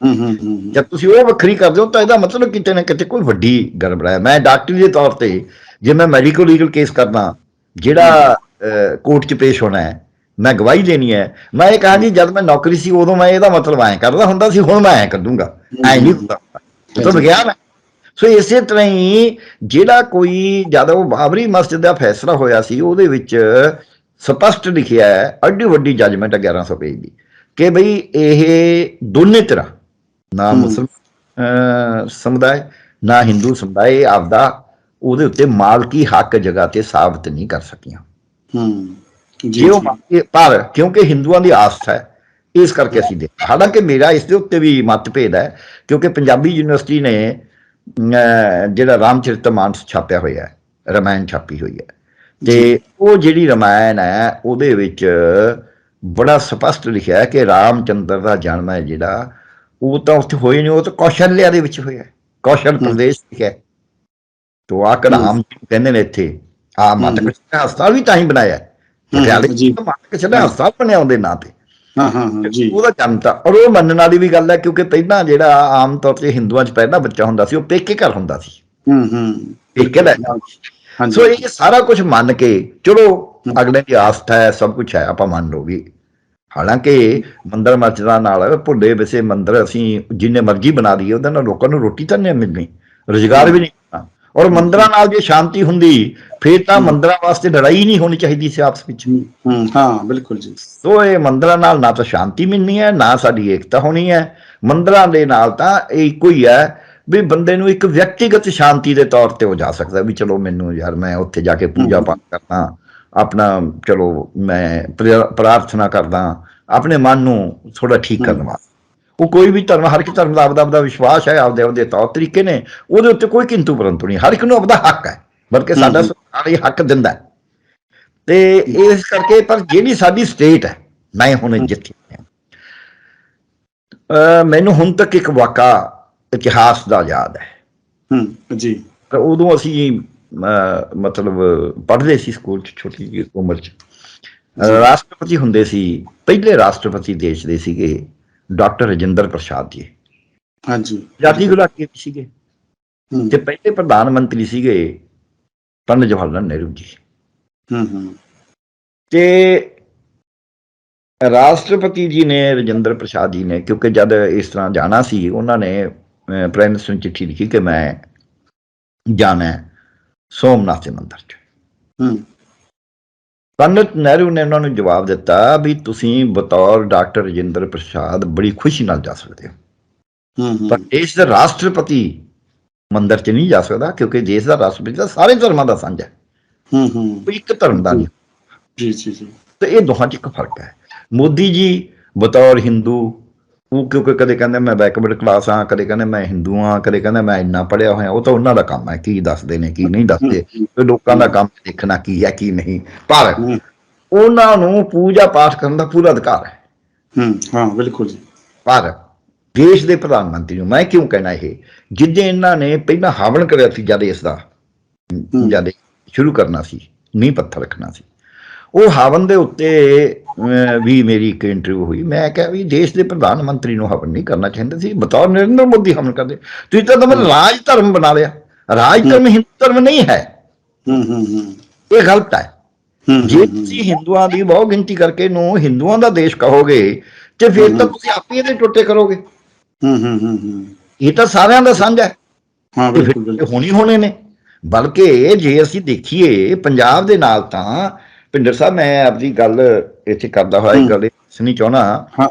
ਹੂੰ ਹੂੰ ਹੂੰ ਜਦ ਤੁਸੀਂ ਉਹ ਵੱਖਰੀ ਕਰਦੇ ਹੋ ਤਾਂ ਇਹਦਾ ਮਤਲਬ ਕਿਤੇ ਨਾ ਕਿਤੇ ਕੋਈ ਵੱਡੀ ਗੜਬੜ ਹੈ ਮੈਂ ਡਾਕਟਰੀ ਦੇ ਤੌਰ ਤੇ ਜੇ ਮੈਂ ਮੈਡੀਕਲ ਲੀਗਲ ਕੇਸ ਕਰਦਾ ਜਿਹੜਾ ਕੋਰਟ 'ਚ ਪੇਸ਼ ਹੋਣਾ ਹੈ ਮੈਂ ਗਵਾਹੀ ਦੇਣੀ ਹੈ। ਮੈਂ ਇਹ ਕਹਾਂ ਜੀ ਜਦ ਮੈਂ ਨੌਕਰੀ ਸੀ ਉਦੋਂ ਮੈਂ ਇਹਦਾ ਮਤਲਬ ਐਂ ਕਰਦਾ ਹੁੰਦਾ ਸੀ ਹੁਣ ਮੈਂ ਐਂ ਕੱਢੂੰਗਾ ਐਂ ਨਹੀਂ ਹੁੰਦਾ। ਇਹ ਤਾਂ ਵਿਗਿਆਨ ਹੈ ਸੋ ਇਸੇ ਤਰ੍ਹਾਂ ਹੀ ਜਿਹੜਾ ਕੋਈ ਜਦ ਉਹ ਬਾਬਰੀ ਮਸਜਿਦ ਦਾ ਫੈਸਲਾ ਹੋਇਆ ਸੀ ਉਹਦੇ ਵਿੱਚ ਸਪਸ਼ਟ ਲਿਖਿਆ ਹੈ ਅੱਡੀ ਵੱਡੀ ਜੱਜਮੈਂਟ 1100 ਪੇਜ ਦੀ ਕਿ ਭਈ ਇਹ ਦੋਨੇ ਤਰ੍ਹਾਂ ਨਾ। ਮੁਸਲਮਾਨ ਸਮੁਦਾਇ ਨਾ ਹਿੰਦੂ ਸਮੁਦਾਇ ਆਪਦਾ ਉਹਦੇ ਉੱਤੇ ਮਾਲਕੀ ਹੱਕ ਜਗ੍ਹਾ ਤੇ ਸਾਬਤ ਨਹੀਂ ਕਰ ਸਕੀਆਂ। ਹੂੰ। ਜੀ ਉਹ ਪਰ ਕਿਉਂਕਿ ਹਿੰਦੂਆਂ ਦੀ ਆਸਥਾ ਹੈ ਇਸ ਕਰਕੇ ਅਸੀਂ ਦੇ ਹਾਲਾਂਕਿ ਮੇਰਾ ਇਸ ਦੇ ਉੱਤੇ ਵੀ ਮਤਭੇਦ ਹੈ ਕਿਉਂਕਿ ਪੰਜਾਬੀ ਯੂਨੀਵਰਸਿਟੀ ਨੇ ਜਿਹੜਾ ਰਾਮਚਰਿਤਮਾਨਸ ਛਾਪਿਆ ਹੋਇਆ ਹੈ ਰਮਾਇਣ ਛਾਪੀ ਹੋਈ ਹੈ। ਤੇ ਉਹ ਜਿਹੜੀ ਰਮਾਇਣ ਹੈ ਉਹਦੇ ਵਿੱਚ ਬੜਾ ਸਪਸ਼ਟ ਲਿਖਿਆ ਹੈ ਕਿ ਰਾਮਚੰਦਰ ਦਾ ਜਨਮ ਹੈ ਜਿਹੜਾ ਉਹ ਤਾਂ ਉੱਥੇ ਹੋਇਆ ਨਹੀਂ ਉਹ ਤਾਂ ਕੌਸ਼ਲਿਆ ਦੇ ਵਿੱਚ ਹੋਇਆ ਹੈ। ਕੌਸ਼ਲ ਪ੍ਰਦੇਸ਼ ਲਿਖਿਆ ਹੈ। ਤੋ ਆ ਜਿਹਨੂੰ ਕਹਿੰਦੇ ਨੇ ਇੱਥੇ ਆ ਮਤ ਹਮ। ਕਛੜਾ ਹਸਪਤਾਲ ਵੀ ਤਾਂ ਹੀ ਬਣਾਇਆ ਪਟਿਆਲੇ ਜੀ। ਮਤ ਕਛੜਾ ਹਸਪਤਾਲ ਬਣਿਆ ਉਹਦੇ ਨਾਂ ਤੇ। ਹਾਂ ਹਾਂ ਜੀ। ਉਹਦਾ ਜਨਮ ਤਾਂ ਔਰ ਉਹ ਮੰਨਣ ਵਾਲੀ ਵੀ ਗੱਲ ਹੈ ਕਿਉਂਕਿ ਪਹਿਲਾਂ ਜਿਹੜਾ ਆਮ ਤੌਰ ਤੇ ਹਿੰਦੂਆਂ 'ਚ ਪਹਿਲਾ ਬੱਚਾ ਹੁੰਦਾ ਸੀ ਉਹ ਪੇਕੇ ਘਰ ਹੁੰਦਾ ਸੀ। ਹੂੰ ਹੂੰ। ਪੇਕੇ ਲੈ ਹਾਂਜੀ। ਸੋ ਇਹ ਸਾਰਾ ਕੁਝ ਮੰਨ ਕੇ ਚਲੋ ਅਗਲੇ ਦੀ ਆਸਥਾ ਹੈ ਸਭ ਕੁਝ ਹੈ ਆਪਾਂ ਮੰਨ ਲਓ ਵੀ ਹਾਲਾਂਕਿ ਮੰਦਰ ਮਸਜਿਦਾਂ ਨਾਲ ਭੁੱਲੇ ਵਸੇ ਮੰਦਰ ਅਸੀਂ ਜਿੰਨੇ ਮਰਜ਼ੀ ਬਣਾ ਦਈਏ ਉਹਦੇ ਨਾਲ ਲੋਕਾਂ ਨੂੰ ਰੋਟੀ ਤਾਂ ਨਹੀਂ ਮਿਲਣੀ। ਰੁਜ਼ਗਾਰ ਵੀ ਨਹੀਂ ਔਰ ਮੰਦਰਾਂ ਨਾਲ ਜੇ ਸ਼ਾਂਤੀ ਹੁੰਦੀ ਫਿਰ ਤਾਂ ਮੰਦਰਾਂ ਵਾਸਤੇ ਲੜਾਈ ਨਹੀਂ ਹੋਣੀ ਚਾਹੀਦੀ ਸੀ ਆਪਸ ਵਿੱਚ। ਹੂੰ ਬਿਲਕੁਲ ਜੀ। ਸੋ ਇਹ ਮੰਦਰਾਂ ਨਾਲ ਨਾ ਤਾਂ ਸ਼ਾਂਤੀ ਮਿਲਣੀ ਹੈ ਨਾ ਸਾਡੀ ਏਕਤਾ ਹੋਣੀ ਹੈ। ਮੰਦਰਾਂ ਦੇ ਨਾਲ ਤਾਂ ਇਹ ਇੱਕੋ ਹੀ ਹੈ ਵੀ ਬੰਦੇ ਨੂੰ ਇੱਕ ਵਿਅਕਤੀਗਤ ਸ਼ਾਂਤੀ ਦੇ ਤੌਰ ਤੇ ਹੋ ਜਾ ਸਕਦਾ ਵੀ ਚਲੋ ਮੈਨੂੰ ਯਾਰ ਮੈਂ ਉੱਥੇ ਜਾ ਕੇ ਪੂਜਾ ਪਾਠ ਕਰਦਾ ਆਪਣਾ ਚਲੋ ਮੈਂ ਪ੍ਰਾ- ਪ੍ਰਾਰਥਨਾ ਕਰਦਾ ਆਪਣੇ ਮਨ ਨੂੰ ਥੋੜਾ ਠੀਕ ਕਰਨ ਵਾਸਤੇ। ਉਹ ਕੋਈ ਵੀ ਧਰਮ ਹਰ ਇੱਕ ਧਰਮ ਦਾ ਆਪਦਾ ਆਪਦਾ ਵਿਸ਼ਵਾਸ ਹੈ ਆਪਦੇ ਆਪਦੇ ਤੌਰ ਤਰੀਕੇ ਨੇ ਉਹਦੇ ਉੱਤੇ ਕੋਈ ਕਿੰਤੂ ਪਰੰਤੂ ਨਹੀਂ ਹਰ ਇੱਕ ਨੂੰ ਆਪਦਾ ਹੱਕ ਹੈ ਬਲਕਿ ਸਾਡਾ। ਸੰਵਿਧਾਨ ਇਹ ਹੱਕ ਦਿੰਦਾ। ਤੇ ਇਸ ਕਰਕੇ ਪਰ ਜਿਹੜੀ ਸਾਡੀ ਸਟੇਟ ਹੈ ਮੈਂ ਹੁਣ ਜਿੱਥੇ ਮੈਨੂੰ ਹੁਣ ਤੱਕ ਇੱਕ ਵਾਕਾ ਇਤਿਹਾਸ ਦਾ ਯਾਦ ਹੈ। ਹੂੰ ਜੀ। ਤਾਂ ਉਦੋਂ ਅਸੀਂ ਮਤਲਬ ਪੜ੍ਹਦੇ ਸੀ ਸਕੂਲ ਚ ਛੋਟੀ ਜਿਹੀ ਉਮਰ ਚ। ਰਾਸ਼ਟਰਪਤੀ ਹੁੰਦੇ ਸੀ ਪਹਿਲੇ ਰਾਸ਼ਟਰਪਤੀ ਦੇਸ਼ ਦੇ ਸੀਗੇ। ਡਾਕਟਰ ਰਜਿੰਦਰ ਪ੍ਰਸਾਦ ਜੀ। ਹਾਂਜੀ। ਜਾਤੀ ਗੁਲਾਟੀ ਸੀਗੇ। ਤੇ ਪਹਿਲੇ ਪ੍ਰਧਾਨ ਮੰਤਰੀ ਸੀਗੇ ਪੰਡਿਤ ਜਵਾਹਰ ਲਾਲ ਨਹਿਰੂ ਜੀ। ਹੂੰ ਹੂੰ। ਤੇ ਰਾਸ਼ਟਰਪਤੀ ਜੀ ਨੇ ਰਜਿੰਦਰ ਪ੍ਰਸਾਦ ਜੀ ਨੇ ਕਿਉਂਕਿ ਜਦ ਇਸ ਤਰ੍ਹਾਂ ਜਾਣਾ ਸੀ ਉਹਨਾਂ ਨੇ ਪ੍ਰਾਈਮ ਮਿਨਿਸਟਰ ਨੂੰ ਚਿੱਠੀ ਲਿਖੀ ਕਿ ਮੈਂ ਜਾਣਾ ਸੋਮਨਾਥ ਦੇ ਮੰਦਿਰ 'ਚ। ਹੂੰ। ਪੰਡਿਤ ਨਹਿਰੂ ਨੇ ਉਹਨਾਂ ਨੂੰ ਜਵਾਬ ਦਿੱਤਾ ਵੀ ਤੁਸੀਂ ਬਤੌਰ ਡਾਕਟਰ ਰਜਿੰਦਰ ਪ੍ਰਸਾਦ ਬੜੀ ਖੁਸ਼ੀ ਨਾਲ ਜਾ ਸਕਦੇ ਹੋ। ਪਰ ਦੇਸ਼ ਦਾ ਰਾਸ਼ਟਰਪਤੀ ਮੰਦਿਰ 'ਚ ਨਹੀਂ ਜਾ ਸਕਦਾ ਕਿਉਂਕਿ ਦੇਸ਼ ਦਾ ਰਾਸ਼ਟਰਪਤੀ ਤਾਂ ਸਾਰੇ ਧਰਮਾਂ ਦਾ ਸਾਂਝਾ ਹੈ। ਹੂੰ ਹੂੰ। ਇੱਕ ਧਰਮ ਦਾ ਨਹੀਂ। ਜੀ ਜੀ ਜੀ। ਤੇ ਇਹ ਦੋਹਾਂ 'ਚ ਇੱਕ ਫ਼ਰਕ ਹੈ। ਮੋਦੀ ਜੀ ਬਤੌਰ ਹਿੰਦੂ ਉਹ ਕਿਉਂਕਿ ਕਦੇ ਕਹਿੰਦੇ ਮੈਂ ਬੈਕਵਰਡ ਕਲਾਸ ਹਾਂ ਕਦੇ ਕਹਿੰਦੇ ਮੈਂ ਹਿੰਦੂ ਹਾਂ ਕਦੇ ਕਹਿੰਦੇ ਮੈਂ ਇੰਨਾ ਪੜਿਆ ਹੋਇਆ ਉਹ ਤਾਂ ਉਹਨਾਂ ਦਾ ਕੰਮ ਹੈ ਕੀ ਦੱਸਦੇ ਨੇ ਕੀ ਨਹੀਂ ਦੱਸਦੇ ਤੇ ਲੋਕਾਂ ਦਾ ਕੰਮ ਦੇਖਣਾ ਕੀ ਹੈ ਕੀ ਨਹੀਂ। ਪਰ ਉਹਨਾਂ ਨੂੰ ਪੂਜਾ ਪਾਠ ਕਰਨ ਦਾ ਪੂਰਾ ਅਧਿਕਾਰ ਹੈ। ਹੂੰ ਹਾਂ ਬਿਲਕੁਲ ਜੀ। ਪਰ ਦੇਸ਼ ਦੇ ਪ੍ਰਧਾਨ ਮੰਤਰੀ ਨੂੰ ਮੈਂ ਕਿਉਂ ਕਹਿਣਾ ਇਹ? ਜਿੱਦੇ ਇਹਨਾਂ ਨੇ ਪਹਿਲਾਂ ਹਾਵਨ ਕਰਿਆ ਸੀ ਜਦ ਇਸ ਦਾ ਜਦ ਸ਼ੁਰੂ ਕਰਨਾ ਸੀ ਨੀਂਹ ਪੱਥਰ ਰੱਖਣਾ ਸੀ। ਉਹ ਹਾਵਨ ਦੇ ਉੱਤੇ ਵੀ ਮੇਰੀ ਇੱਕ ਇੰਟਰਵਿਊ ਹੋਈ। ਮੈਂ ਕਿਹਾ ਵੀ ਦੇਸ਼ ਦੇ ਪ੍ਰਧਾਨ ਮੰਤਰੀ ਨੂੰ ਹਵਨ ਨਹੀਂ ਕਰਨਾ ਚਾਹੀਦਾ ਸੀ। ਬਤੌਰ ਨਰਿੰਦਰ ਮੋਦੀ ਹਵਨ ਕਰਦੇ ਤੁਸੀਂ ਤਾਂ ਦਮ ਰਾਜ ਧਰਮ ਬਣਾ ਲਿਆ। ਰਾਜ ਧਰਮ ਹਿੰਦੂ ਧਰਮ ਨਹੀਂ ਹੈ। ਹੂੰ ਹੂੰ ਹੂੰ। ਇਹ ਗਲਤ ਹੈ। ਹੂੰ ਜੇ ਤੁਸੀਂ ਹਿੰਦੂਆਂ ਦੀ ਬਹੁ ਗਿਣਤੀ ਕਰਕੇ ਨੂੰ ਹਿੰਦੂਆਂ ਦਾ ਦੇਸ਼ ਕਹੋਗੇ ਤੇ ਫਿਰ ਤਾਂ ਤੁਸੀਂ ਆਪੇ ਇਹਦੇ ਟੁੱਟੇ ਕਰੋਗੇ। ਹੂੰ ਹੂੰ ਹੂੰ ਹੂੰ। ਇਹ ਤਾਂ ਸਾਰਿਆਂ ਦਾ ਸਾਂਝਾ ਹੈ। ਹਾਂ ਬਿਲਕੁਲ ਹੋਣੀ ਹੋਣੇ ਨੇ। ਬਲਕਿ ਜੇ ਅਸੀਂ ਦੇਖੀਏ ਪੰਜਾਬ ਦੇ ਨਾਲ ਤਾਂ ਭਿੰਦਰ ਸਾਹਿਬ ਮੈਂ ਆਪਣੀ ਗੱਲ ਇੱਥੇ ਕਰਦਾ ਹੋਇਆ ਇੱਕ ਗੱਲ ਸੁਣੀ ਚਾਹਣਾ ਹਾਂ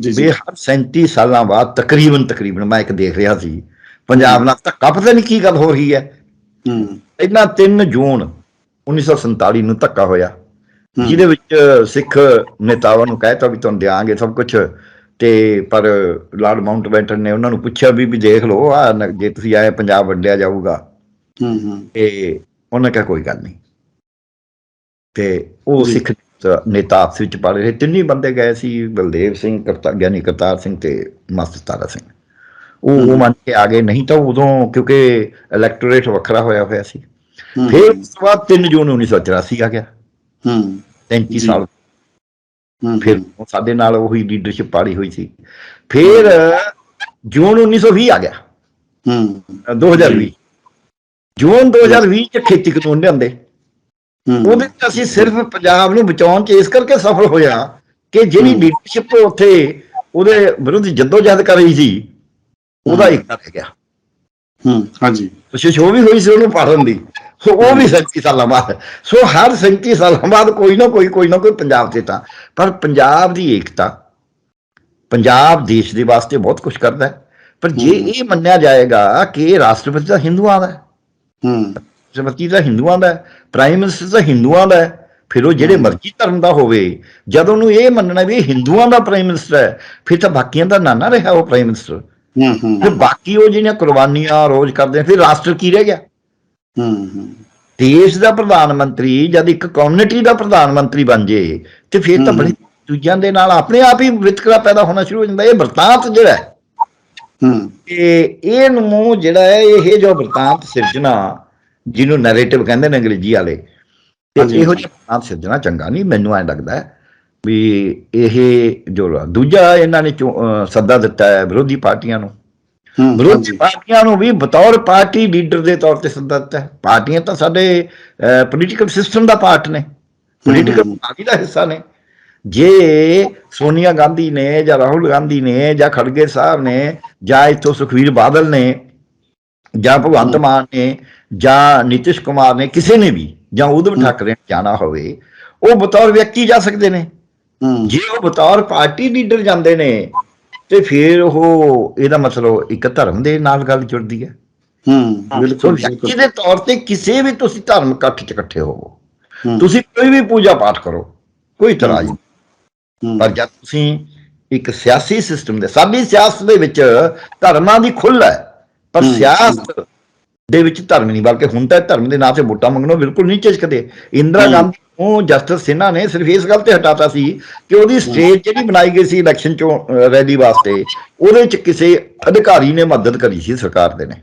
ਜੀ ਜੀ। ਹਰ 37 ਸਾਲਾਂ ਬਾਅਦ ਤਕਰੀਬਨ ਤਕਰੀਬਨ ਮੈਂ ਇੱਕ ਦੇਖ ਰਿਹਾ ਸੀ ਪੰਜਾਬ ਨਾਲ ਧੱਕਾ ਪਤਾ ਨਹੀਂ ਕੀ ਗੱਲ ਹੋ ਰਹੀ ਹੈ। ਹੂੰ। ਪਹਿਲਾਂ 3 ਜੂਨ 1947 ਨੂੰ ਧੱਕਾ ਹੋਇਆ। ਜਿਹਦੇ ਵਿੱਚ ਸਿੱਖ ਨੇਤਾਵਾਂ ਨੂੰ ਕਹਿਤਾ ਵੀ ਤੁਹਾਨੂੰ ਦਿਆਂਗੇ ਸਭ ਕੁਝ ਤੇ ਪਰ ਲਾਰਡ ਮਾਊਂਟਬੈਟਨ ਨੇ ਉਹਨਾਂ ਨੂੰ ਪੁੱਛਿਆ ਵੀ ਵੀ ਦੇਖ ਲਓ ਆ ਜੇ ਤੁਸੀਂ ਆਏ ਪੰਜਾਬ ਵੰਡਿਆ ਜਾਊਗਾ। ਹੂੰ ਹੂੰ। ਤੇ ਉਹਨੇ ਕਿਹਾ ਕੋਈ ਗੱਲ ਨਹੀਂ। ਤੇ ਉਹ। ਸਿੱਖ ਨੇਤਾ ਆਪਸ ਵਿੱਚ ਪੜ ਰਹੇ। ਤਿੰਨੇ ਬੰਦੇ ਗਏ ਸੀ ਬਲਦੇਵ ਸਿੰਘ ਕਰਤਾ ਗਿਆਨੀ ਕਰਤਾਰ ਸਿੰਘ ਤੇ ਮਾਸਟਰ ਤਾਰਾ ਸਿੰਘ। ਉਹ ਉਹ ਮੰਨ ਕੇ ਆ ਗਏ ਨਹੀਂ ਤਾਂ ਉਦੋਂ ਕਿਉਂਕਿ ਇਲੈਕਟੋਰੇਟ ਵੱਖਰਾ ਹੋਇਆ ਹੋਇਆ ਸੀ। ਫਿਰ ਉਸ ਤੋਂ ਬਾਅਦ 3 ਜੂਨ 1984 ਆ ਗਿਆ। ਹੂੰ। 33 ਜੀ। ਸਾਲ। ਫਿਰ ਸਾਡੇ ਨਾਲ ਉਹੀ ਲੀਡਰਸ਼ਿਪ ਪਾੜੀ ਹੋਈ ਸੀ। ਫਿਰ ਜੂਨ 1920 ਆ ਗਿਆ। ਹੂੰ। ਅ, 2020 ਜੂਨ 2020 ਚ ਖੇਤੀ ਕਾਨੂੰਨ ਲਿਆਂਦੇ। ਉਹਦੇ ਚ ਅਸੀਂ ਸਿਰਫ ਪੰਜਾਬ ਨੂੰ ਬਚਾਉਣ ਚ ਇਸ ਕਰਕੇ ਸਫਲ ਹੋਇਆ ਕਿ ਜਿਹੜੀ। ਲੀਡਰਸ਼ਿਪ ਉੱਥੇ ਉਹਦੇ ਵਿਰੁੱਧ ਜਦੋਜਹਿਦ ਕਰ ਰਹੀ ਸੀ ਉਹਦਾ ਇੱਕ ਰਹਿ ਗਿਆ। ਹੂੰ ਹਾਂਜੀ। ਕੋਸ਼ਿਸ਼ ਉਹ ਵੀ ਹੋਈ ਸੀ ਉਹਨੂੰ ਪਾੜਨ ਦੀ ਸੋ ਉਹ ਵੀ 37 ਸਾਲਾਂ ਬਾਅਦ। ਸੋ ਹਰ 37 ਸਾਲਾਂ ਬਾਅਦ ਕੋਈ ਨਾ ਕੋਈ ਕੋਈ ਨਾ ਕੋਈ ਪੰਜਾਬ ਤੇ ਤਾਂ। ਪਰ ਪੰਜਾਬ ਦੀ ਏਕਤਾ ਪੰਜਾਬ ਦੇਸ਼ ਦੇ ਵਾਸਤੇ ਬਹੁਤ ਕੁਝ ਕਰਦਾ ਹੈ। ਪਰ ਜੇ। ਇਹ ਮੰਨਿਆ ਜਾਏਗਾ ਕਿ ਇਹ ਰਾਸ਼ਟਰਪਤੀ ਤਾਂ ਹਿੰਦੂਆਂ ਦਾ ਹੈ। ਹੂੰ। ਰਾਸ਼ਟਰਪਤੀ ਤਾਂ ਹਿੰਦੂਆਂ ਦਾ ਪ੍ਰਾਈਮ ਮਿਨਿਸਟਰ ਤਾਂ ਹਿੰਦੂਆਂ ਦਾ ਫਿਰ ਉਹ ਜਿਹੜੇ। ਮਰਜ਼ੀ ਧਰਮ ਦਾ ਹੋਵੇ ਜਦ ਉਹਨੂੰ ਇਹ ਮੰਨਣਾ ਵੀ ਇਹ ਹਿੰਦੂਆਂ ਦਾ ਪ੍ਰਾਈਮ ਮਿਨਿਸਟਰ ਹੈ ਫਿਰ ਤਾਂ ਬਾਕੀਆਂ ਦਾ ਨਾਨਾ ਰਿਹਾ ਉਹ ਪ੍ਰਾਈਮ ਮਿਨਿਸਟਰ ਹੂੰ ਹੂੰ ਫਿਰ ਬਾਕੀ ਉਹ ਜਿਹੜੀਆਂ ਕੁਰਬਾਨੀਆਂ ਰੋਜ਼ ਕਰਦੇ ਫਿਰ ਰਾਸ਼ਟਰ ਕੀ ਰਹਿ ਗਿਆ? ਹੂੰ ਹੂੰ ਦੇਸ਼ ਦਾ ਪ੍ਰਧਾਨ ਮੰਤਰੀ ਜਦ ਇੱਕ ਕਮਿਊਨਿਟੀ ਦਾ ਪ੍ਰਧਾਨ ਮੰਤਰੀ ਬਣ ਜੇ ਤੇ ਫਿਰ ਤਾਂ। ਬੜੀ ਦੂਜਿਆਂ ਦੇ ਨਾਲ ਆਪਣੇ ਆਪ ਹੀ ਵਿਤਕਰਾ ਪੈਦਾ ਹੋਣਾ ਸ਼ੁਰੂ ਹੋ ਜਾਂਦਾ ਇਹ ਵਰਤਾਂਤ ਜਿਹੜਾ ਹੈ, ਹੂੰ ਇਹ ਇਹਨੂੰ ਜਿਹੜਾ ਹੈ ਇਹ ਜੋ ਵਰਤਾਂਤ ਸਿਰਜਣਾ ਜਿਹਨੂੰ ਨੈਰੇਟਿਵ ਕਹਿੰਦੇ ਨੇ ਅੰਗਰੇਜ਼ੀ ਵਾਲੇ ਤੇ ਇਹੋ। ਜਿਹਾ ਵਰਤਾਂਤ ਸਿਰਜਣਾ ਚੰਗਾ ਨਹੀਂ ਮੈਨੂੰ ਐਂ ਲੱਗਦਾ ਵੀ ਇਹ ਜੋ ਦੂਜਾ ਇਹਨਾਂ ਨੇ ਸੱਦਾ ਦਿੱਤਾ ਹੈ ਵਿਰੋਧੀ ਪਾਰਟੀਆਂ ਨੂੰ ਵਿਰੋਧੀ ਪਾਰਟੀਆਂ ਨੂੰ ਵੀ ਬਤੌਰ ਪਾਰਟੀ ਲੀਡਰ ਦੇ ਤੌਰ ਤੇ ਸੱਦਾ ਦਿੱਤਾ ਹੈ ਪਾਰਟੀਆਂ ਤਾਂ ਸਾਡੇ ਪੋਲੀਟੀਕਲ ਸਿਸਟਮ ਦਾ ਪਾਰਟ ਨੇ ਪੋਲੀਟੀਕਲ। ਪਾਰਟੀ ਦਾ ਹਿੱਸਾ ਨੇ ਜੇ ਸੋਨੀਆ ਗਾਂਧੀ ਨੇ ਜਾਂ ਰਾਹੁਲ ਗਾਂਧੀ ਨੇ ਜਾਂ ਖੜਗੇ ਸਾਹਿਬ ਨੇ ਜਾਂ ਇੱਥੋਂ ਸੁਖਵੀਰ ਬਾਦਲ ਨੇ ਜਾਂ ਭਗਵੰਤ। ਮਾਨ ਨੇ ਜਾਂ ਨਿਤਿਸ਼ ਕੁਮਾਰ ਨੇ ਕਿਸੇ ਨੇ ਵੀ ਜਾਂ ਉਧਵ ਹਮ। ਠਾਕਰੇ ਨੇ ਜਾਣਾ ਹੋਵੇ ਉਹ ਬਤੌਰ ਵਿਅਕਤੀ ਜਾ ਸਕਦੇ ਨੇ। ਜੇ ਉਹ ਬਤੌਰ ਪਾਰਟੀ ਲੀਡਰ ਜਾਂਦੇ ਨੇ ਤੇ ਫਿਰ ਉਹ ਇਹਦਾ ਮਤਲਬ ਇੱਕ ਧਰਮ ਦੇ ਨਾਲ ਗੱਲ ਜੁੜਦੀ ਹੈ। ਹੂੰ ਬਿਲਕੁਲ ਦੇ ਤੌਰ ਤੇ ਕਿਸੇ ਵੀ ਤੁਸੀਂ ਧਰਮ ਇਕੱਠ ਚ ਇਕੱਠੇ ਹੋਵੋ ਤੁਸੀਂ ਕੋਈ ਵੀ ਪੂਜਾ ਪਾਠ ਕਰੋ ਕੋਈ ਇਤਰਾਜ਼ ਨਹੀਂ। ਪਰ ਜਦ ਤੁਸੀਂ ਇੱਕ ਸਿਆਸੀ ਸਿਸਟਮ ਦੇ ਸਾਡੀ ਸਿਆਸਤ ਦੇ ਵਿੱਚ ਧਰਮਾਂ ਦੀ ਖੁੱਲ੍ਹ ਹੈ ਪਰ ਸਿਆਸਤ ਦੇ ਵਿੱਚ ਧਰਮ ਨਹੀਂ ਬਲਕਿ ਹੁਣ ਤਾਂ ਧਰਮ ਦੇ ਨਾਂ ਤੇ ਵੋਟਾਂ ਮੰਗਣੋਂ ਬਿਲਕੁਲ ਨਹੀਂ ਝਿਜਕਦੇ। ਇੰਦਰਾ। ਗਾਂਧੀ ਨੂੰ ਜਸਟਿਸ ਸਿਨਹਾ ਨੇ ਸਿਰਫ ਇਸ ਗੱਲ ਤੇ ਹਟਾਤਾ ਸੀ ਕਿ ਉਹਦੀ ਸਟੇਜ ਜਿਹੜੀ ਬਣਾਈ ਗਈ ਸੀ ਇਲੈਕਸ਼ਨ ਚੋਂ ਰੈਲੀ ਵਾਸਤੇ ਉਹਦੇ ਚ ਕਿਸੇ ਅਧਿਕਾਰੀ ਨੇ ਮਦਦ ਕਰੀ ਸੀ ਸਰਕਾਰ ਦੇ ਨੇ।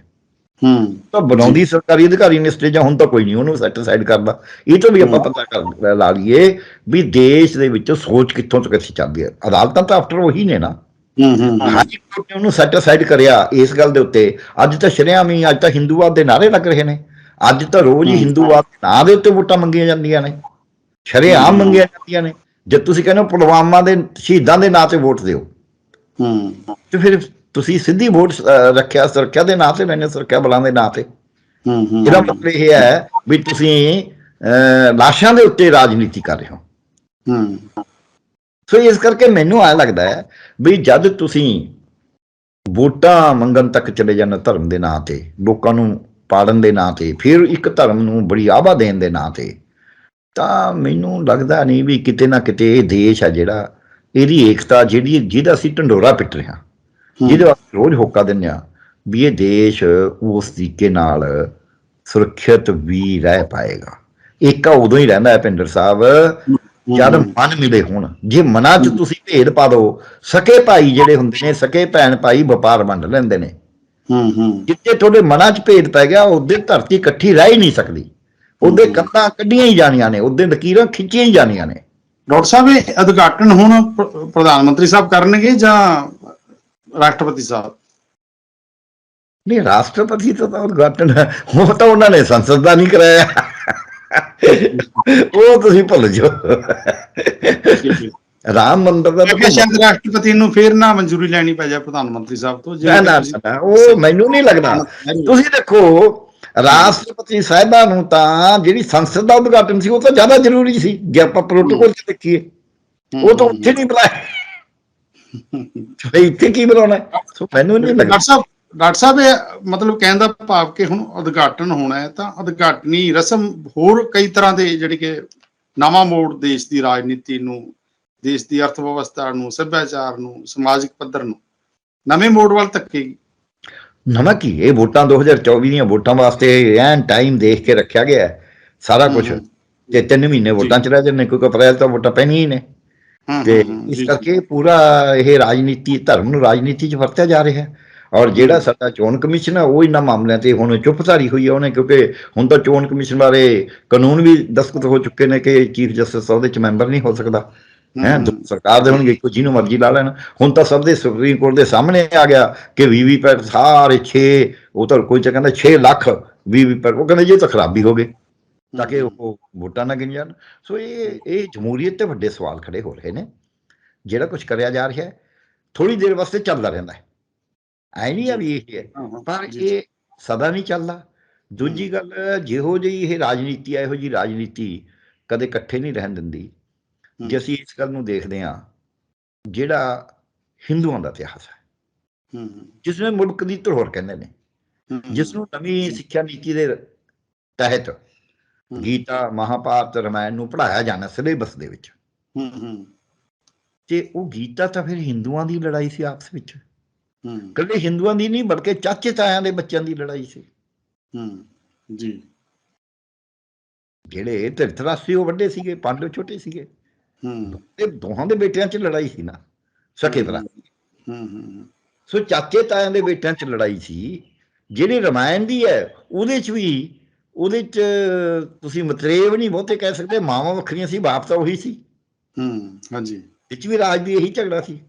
ਹੂੰ। ਤਾਂ ਬਣਾਉਂਦੀ ਸਰਕਾਰੀ ਅਧਿਕਾਰੀ ਨੇ ਸਟੇਜਾਂ ਹੁਣ ਤਾਂ ਕੋਈ ਨਹੀਂ ਉਹਨੂੰ ਸੈਟੀਸਫਾਈਡ ਕਰਦਾ। ਇਹ ਤੋਂ ਵੀ ਆਪਾਂ ਪਤਾ ਕਰ ਲਾ ਲਈਏ ਵੀ ਦੇਸ਼ ਦੇ ਵਿੱਚ ਸੋਚ ਕਿੱਥੋਂ ਤੋਂ ਕਿੱਥੇ ਚੱਲਦੀ ਹੈ। ਅਦਾਲਤਾਂ ਤਾਂ ਆਫਟਰ ਉਹੀ ਨੇ ਨਾ। ਹੂੰ ਹੂੰ ਹੂੰ, ਹਾਈ ਕੋਰਟ ਨੇ ਸੈਟੀਸਫਾਈਡ ਕਰਿਆ ਇਸ ਗੱਲ ਦੇ ਉੱਤੇ। ਅੱਜ ਤਾਂ ਸ਼ਰੇਆਮ ਅੱਜ ਤਾਂ ਹਿੰਦੂਵਾਦ ਦੇ ਨਾਰੇ ਲੱਗ ਰਹੇ ਨੇ। ਅੱਜ ਤਾਂ ਰੋਜ਼ ਹੀ। ਹਿੰਦੂਵਾਦ ਦੇ ਨਾਂ ਦੇ ਉੱਤੇ ਵੋਟਾਂ ਮੰਗੀਆਂ ਜਾਂਦੀਆਂ ਨੇ। ਸ਼ਰੇਆਮ। ਮੰਗੀਆਂ ਜਾਂਦੀਆਂ ਨੇ। ਜੇ ਤੁਸੀਂ ਕਹਿੰਦੇ ਹੋ ਪੁਲਵਾਮਾ ਦੇ ਸ਼ਹੀਦਾਂ ਦੇ ਨਾਂ ਤੇ ਵੋਟ ਦਿਓ। ਹੂੰ। ਤੇ ਫਿਰ ਤੁਸੀਂ ਸਿੱਧੀ ਵੋਟ ਰੱਖਿਆ ਸੁਰੱਖਿਆ ਦੇ ਨਾਂ ਤੇ ਲੈਣੇ ਸੁਰੱਖਿਆ ਬਲਾਂ ਦੇ ਨਾਂ ਤੇ। ਹੂੰ ਹੂੰ। ਇਹਦਾ ਮਤਲਬ ਇਹ ਹੈ ਵੀ ਤੁਸੀਂ ਲਾਸ਼ਾਂ ਦੇ ਉੱਤੇ ਰਾਜਨੀਤੀ ਕਰ ਰਹੇ ਹੋ। ਹੂੰ। ਸੋ ਇਸ ਕਰਕੇ ਮੈਨੂੰ ਐ ਲੱਗਦਾ ਹੈ ਵੀ ਜਦ ਤੁਸੀਂ ਵੋਟਾਂ ਮੰਗਣ ਤੱਕ ਚਲੇ ਜਾਂਦੇ ਧਰਮ ਦੇ ਨਾਂ ਤੇ ਲੋਕਾਂ ਨੂੰ ਪਾੜਨ ਦੇ ਨਾਂ ਤੇ ਫਿਰ ਇੱਕ ਧਰਮ ਨੂੰ ਬੜੀ ਆਵਾ ਦੇਣ ਦੇ ਨਾਂ ਤੇ ਤਾਂ ਮੈਨੂੰ ਲੱਗਦਾ ਨਹੀਂ ਵੀ ਕਿਤੇ ਨਾ ਕਿਤੇ ਇਹ ਦੇਸ਼ ਆ ਜਿਹੜਾ ਇਹਦੀ ਏਕਤਾ ਜਿਹੜੀ ਜਿਹਦਾ ਅਸੀਂ ਢੰਡੋਰਾ ਪਿੱਟ ਰਹੇ ਹਾਂ ਹੂੰ, ਜਿਹਦੇ ਵਾਸਤੇ ਰੋਜ਼ ਹੋਕਾ ਦਿੰਦੇ ਆ ਵੀ ਇਹ ਦੇਸ਼ ਉਸ ਤਰੀਕੇ ਨਾਲ ਸੁਰੱਖਿਅਤ ਵੀ ਰਹਿ ਪਾਏਗਾ। ਏਕਾ ਉਦੋਂ ਹੀ ਰਹਿੰਦਾ ਹੈ ਪਿੰਡਰ ਸਾਹਿਬ ਜਦ ਮਨ ਮਿਲੇ ਹੋਣ ਜੇ ਮਨਾਂ 'ਚ ਤੁਸੀਂ ਭੇਦ ਪਾ ਦਿਓ ਸਕੇ ਭਾਈ ਜਿਹੜੇ ਹੁੰਦੇ ਨੇ ਸਕੇ ਭੈਣ ਭਾਈ ਵਪਾਰ ਵੰਡ ਲੈਂਦੇ ਨੇ। ਹੂੰ ਹੂੰ। ਜਿੱਥੇ ਤੁਹਾਡੇ ਮਨਾਂ 'ਚ ਭੇਦ ਪੈ ਗਿਆ ਉਹਦੇ ਧਰਤੀ ਇਕੱਠੀ ਰਹਿ ਹੀ ਨਹੀਂ ਸਕਦੀ। ਉਹਦੇ ਕੰਧਾਂ ਕੱਢੀਆਂ ਹੀ ਜਾਣੀਆਂ ਨੇ ਉਹਦੇ ਲਕੀਰਾਂ ਖਿੱਚੀਆਂ ਹੀ ਜਾਣੀਆਂ ਨੇ। ਡਾਕਟਰ ਸਾਹਿਬ ਇਹ ਉਦਘਾਟਨ ਹੁਣ ਪ੍ਰਧਾਨ ਮੰਤਰੀ ਸਾਹਿਬ ਕਰਨਗੇ ਜਾਂ ਰਾਸ਼ਟਰਪਤੀ ਸਾਹਿਬ? ਨਹੀਂ ਰਾਸ਼ਟਰਪਤੀ ਤੋਂ ਤਾਂ ਉਦਘਾਟਨ ਉਹ ਤਾਂ ਉਹਨਾਂ ਨੇ ਸੰਸਦ ਦਾ ਨਹੀਂ ਕਰਾਇਆ। (laughs) ਉਹ ਤੁਸੀਂ ਭੁੱਲ ਜਾਓ। ਰਾਮ ਮੰਦਰ ਦਾ ਮੈਂ ਸ਼ਾਇਦ ਰਾਸ਼ਟਰਪਤੀ ਨੂੰ ਫੇਰ ਨਾ ਮਨਜ਼ੂਰੀ ਲੈਣੀ ਪੈ ਜਾਏ ਪ੍ਰਧਾਨ ਮੰਤਰੀ ਸਾਹਿਬ ਤੋਂ ਨਾ, ਉਹ ਮੈਨੂੰ ਨਹੀਂ ਲੱਗਦਾ। ਤੁਸੀਂ ਦੇਖੋ ਰਾਸ਼ਟਰਪਤੀ ਸਾਹਿਬਾਂ ਨੂੰ ਤਾਂ ਜਿਹੜੀ ਸੰਸਦ ਦਾ ਉਦਘਾਟਨ ਸੀ ਉਹ ਤਾਂ ਜ਼ਿਆਦਾ ਜ਼ਰੂਰੀ ਸੀ। ਜੇ ਆਪਾਂ ਪ੍ਰੋਟੋਕੋਲ 'ਚ ਦੇਖੀਏ ਉਹ ਤਾਂ ਉੱਥੇ ਨਹੀਂ ਬੁਲਾਇਆ। ਇੱਥੇ ਕੀ? ਸੋ ਮੈਨੂੰ ਨਹੀਂ ਲੱਗਦਾ। ਡਾਕਟਰ ਸਾਹਿਬ ਡਾਕਟਰ ਸਾਹਿਬ ਇਹ ਮਤਲਬ ਕਹਿਣ ਦਾ ਭਾਵ ਕਿ ਹੁਣ ਉਦਘਾਟਨ ਹੋਣਾ ਹੈ ਤਾਂ ਉਦਘਾਟਨੀ ਰਸਮ ਹੋਰ ਕਈ ਤਰ੍ਹਾਂ ਦੇ ਜਿਹੜੇ ਕਿ ਨਵਾਂ ਮੋੜ ਦੇਸ਼ ਦੀ ਰਾਜਨੀਤੀ ਨੂੰ ਦੇਸ਼ ਦੀ ਅਰਥ ਵਿਵਸਥਾ ਨੂੰ ਸੱਭਿਆਚਾਰ ਨੂੰ ਸਮਾਜਿਕ ਪੱਧਰ ਨੂੰ ਨਵੇਂ ਮੋੜ ਵੱਲ ਧੱਕੇਗੀ। ਨਮਕ ਕੀ? ਇਹ ਵੋਟਾਂ 2024 ਦੀਆਂ ਵੋਟਾਂ ਵਾਸਤੇ ਐਨ ਟਾਈਮ ਦੇਖ ਕੇ ਰੱਖਿਆ ਗਿਆ ਹੈ ਸਾਰਾ ਕੁਝ। ਤੇ ਤਿੰਨ ਮਹੀਨੇ ਵੋਟਾਂ ਚ ਰਹਿ ਜਾਂਦੇ ਕਿਉਂਕਿ ਅਪ੍ਰੈਲ ਤੋਂ ਵੋਟਾਂ ਪੈਣੀਆਂ ਹੀ ਨੇ। ਤੇ ਇਸ ਕਰਕੇ ਪੂਰਾ ਇਹ ਰਾਜਨੀਤੀ ਧਰਮ ਨੂੰ ਰਾਜਨੀਤੀ 'ਚ ਵਰਤਿਆ ਜਾ ਰਿਹਾ ਹੈ। ਔਰ ਜਿਹੜਾ ਸਾਡਾ ਚੋਣ ਕਮਿਸ਼ਨ ਹੈ ਉਹ ਇਹਨਾਂ ਮਾਮਲਿਆਂ ਤੇ ਹੁਣ ਚੁੱਪਧਾਰੀ ਹੋਈ ਹੈ ਉਹਨੇ ਕਿਉਂਕਿ ਹੁਣ ਤਾਂ ਚੋਣ ਕਮਿਸ਼ਨ ਬਾਰੇ ਕਾਨੂੰਨ ਵੀ ਦਸਤਖਤ ਹੋ ਚੁੱਕੇ ਨੇ ਕਿ ਚੀਫ ਜਸਟਿਸ ਉਹਦੇ 'ਚ ਮੈਂਬਰ ਨਹੀਂ ਹੋ ਸਕਦਾ। ਹੈ ਸਰਕਾਰ ਦੇ ਹੋਣਗੇ ਇੱਕੋ ਜਿਹਨੂੰ ਮਰਜ਼ੀ ਲਾ ਲੈਣ। ਹੁਣ ਤਾਂ ਸਭ ਦੇ ਸੁਪਰੀਮ ਕੋਰਟ ਦੇ ਸਾਹਮਣੇ ਆ ਗਿਆ ਕਿ ਵੀਵੀਪੈਟ ਸਾਰੇ 6 ਉਹ ਤਾਂ ਕੋਈ ਚ ਕਹਿੰਦਾ 6 ਲੱਖ ਵੀਵੀਪੈਟ ਉਹ ਕਹਿੰਦੇ ਜੀ ਇਹ ਤਾਂ ਖਰਾਬੀ ਹੋ ਗਏ ਤਾਂ ਕਿ ਉਹ ਵੋਟਾਂ ਨਾ ਗਿਣ ਜਾਣ। ਸੋ ਇਹ ਇਹ ਜਮਹੂਰੀਅਤ ਤੇ ਵੱਡੇ ਸਵਾਲ ਖੜੇ ਹੋ ਰਹੇ ਨੇ। ਜਿਹੜਾ ਕੁਝ ਕਰਿਆ ਜਾ ਰਿਹਾ ਹੈ ਥੋੜੀ ਦੇਰ ਵਾਸਤੇ ਚੱਲਦਾ ਰਹਿੰਦਾ ਹੈ। ਐ ਨਹੀਂ ਆ ਵੀ ਇਹ ਪਰ ਜੀ, ਇਹ ਸਦਾ ਨਹੀਂ ਚੱਲਦਾ। ਦੂਜੀ ਗੱਲ ਜਿਹੋ ਜਿਹੀ ਇਹ ਰਾਜਨੀਤੀ ਹੈ ਇਹੋ ਜਿਹੀ ਰਾਜਨੀਤੀ ਕਦੇ ਇਕੱਠੇ ਨਹੀਂ ਰਹਿਣ ਦਿੰਦੀ। ਜੇ ਅਸੀਂ ਇਸ ਗੱਲ ਨੂੰ ਦੇਖਦੇ ਹਾਂ ਜਿਹੜਾ ਹਿੰਦੂਆਂ ਦਾ ਇਤਿਹਾਸ ਹੈ ਜਿਸ ਨੂੰ ਮੁਲਕ ਦੀ ਧਰੋਹਰ ਕਹਿੰਦੇ ਨੇ ਜਿਸ ਨੂੰ ਨਵੀਂ ਸਿੱਖਿਆ ਨੀਤੀ ਦੇ ਤਹਿਤ ਗੀਤਾ ਮਹਾਭਾਰਤ ਰਮਾਇਣ ਨੂੰ ਪੜ੍ਹਾਇਆ ਜਾਣਾ ਸਿਲੇਬਸ ਦੇ ਵਿੱਚ। ਤੇ ਉਹ ਗੀਤਾ ਤਾਂ ਫਿਰ ਹਿੰਦੂਆਂ ਦੀ ਲੜਾਈ ਸੀ ਆਪਸ ਵਿੱਚ। ਹੂੰ, ਇਕੱਲੇ ਹਿੰਦੂਆਂ ਦੀ ਨਹੀਂ ਬਲਕਿ ਚਾਚੇ ਤਾਇਆਂ ਦੇ ਬੱਚਿਆਂ ਦੀ ਲੜਾਈ ਸੀ। ਹੂੰ, ਜੀ। ਜਿਹੜੇ ਧਿਰਤਰਾਸ਼ਟਰ ਸੀ ਉਹ ਵੱਡੇ ਸੀਗੇ ਪਾਂਡਵ ਛੋਟੇ ਸੀਗੇ। ਹੂੰ। ਤੇ ਦੋਹਾਂ ਦੇ ਬੇਟਿਆਂ 'ਚ ਲੜਾਈ ਸੀ ਨਾ ਸਕੇ ਭਰਾ ਹੂੰ ਹੂੰ। ਸੋ ਚਾਚੇ ਤਾਇਆਂ ਦੇ ਬੇਟਿਆਂ 'ਚ ਲੜਾਈ ਸੀ। ਜਿਹੜੀ ਰਮਾਇਣ ਦੀ ਹੈ ਉਹਦੇ 'ਚ ਵੀ ਉਹਦੇ 'ਚ ਤੁਸੀਂ ਮਤਰੇਵ ਨਹੀਂ ਬਹੁਤੇ ਕਹਿ ਸਕਦੇ ਮਾਵਾਂ ਵੱਖਰੀਆਂ ਸੀ ਬਾਪ ਤਾਂ ਉਹੀ ਸੀ। ਹੂੰ ਹਾਂਜੀ। ਵਿੱਚ ਵੀ ਰਾਜ ਦੀ ਇਹੀ ਝਗੜਾ ਸੀ।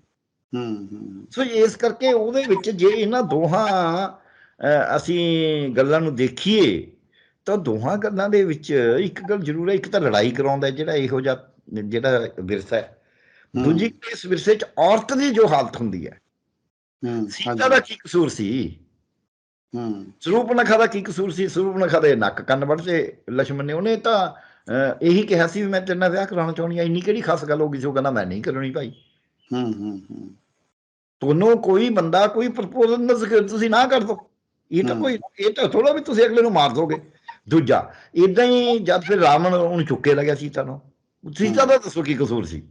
ਹੂੰ ਸੋ ਇਸ ਕਰਕੇ ਉਹਦੇ ਵਿੱਚ ਜੇ ਇਹਨਾਂ ਦੋਹਾਂ ਅਸੀਂ ਗੱਲਾਂ ਨੂੰ ਦੇਖੀਏ ਤਾਂ ਦੋਹਾਂ ਗੱਲਾਂ ਦੇ ਵਿੱਚ ਇੱਕ ਗੱਲ ਜ਼ਰੂਰ ਹੈ ਇੱਕ ਤਾਂ ਲੜਾਈ ਕਰਾਉਂਦਾ ਜਿਹੜਾ ਇਹੋ ਜਿਹਾ ਜਿਹੜਾ ਵਿਰਸਾ ਹੈ। ਦੂਜੀ ਇਸ ਵਿਰਸੇ 'ਚ ਔਰਤ ਦੀ ਜੋ ਹਾਲਤ ਹੁੰਦੀ ਹੈ। ਹੂੰ ਸੀਤਾ ਦਾ ਕੀ ਕਸੂਰ ਸੀ? ਹੂੰ। ਸਰੂਪਨਖਾ ਦਾ ਕੀ ਕਸੂਰ ਸੀ? ਸਰੂਪਨਖਾ ਦੇ ਨੱਕ ਕੰਨ ਵੱਢਦੇ ਲక్ష్ਮਣ ਨੇ ਉਹਨੇ ਤਾਂ ਇਹੀ ਕਿਹਾ ਸੀ ਵੀ ਮੈਂ ਤੇਰੇ ਨਾਲ ਵਿਆਹ ਕਰਾਉਣਾ ਚਾਹੁੰਦੀ ਆ ਇੰਨੀ ਕਿਹੜੀ ਖਾਸ ਗੱਲ ਹੋ ਗਈ ਸੀ? ਉਹ ਕਹਿੰਦਾ ਮੈਂ ਨਹੀਂ ਕਰਨੀ ਭਾਈ। ਹੂੰ ਹੂੰ ਹੂੰ। ਤੁਹਾਨੂੰ ਕੋਈ ਬੰਦਾ ਕੋਈ ਪ੍ਰਪੋਜ਼ਲ ਤੁਸੀਂ ਨਾ ਕਰ ਦੋ ਇਹ ਤਾਂ। ਕੋਈ ਇਹ ਤਾਂ ਥੋੜਾ ਵੀ ਤੁਸੀਂ ਅਗਲੇ ਨੂੰ ਮਾਰ ਦੋਗੇ ਦੂਜਾ ਇਦਾਂ ਹੀ ਜਦ ਫਿਰ ਰਾਵਣ ਉਹਨੂੰ ਚੁੱਕੇ ਲੱਗਿਆ ਸੀਤਾ ਨੂੰ ਸੀਤਾ ਦਾ ਦੱਸੋ ਕੀ ਕਸੂਰ ਸੀ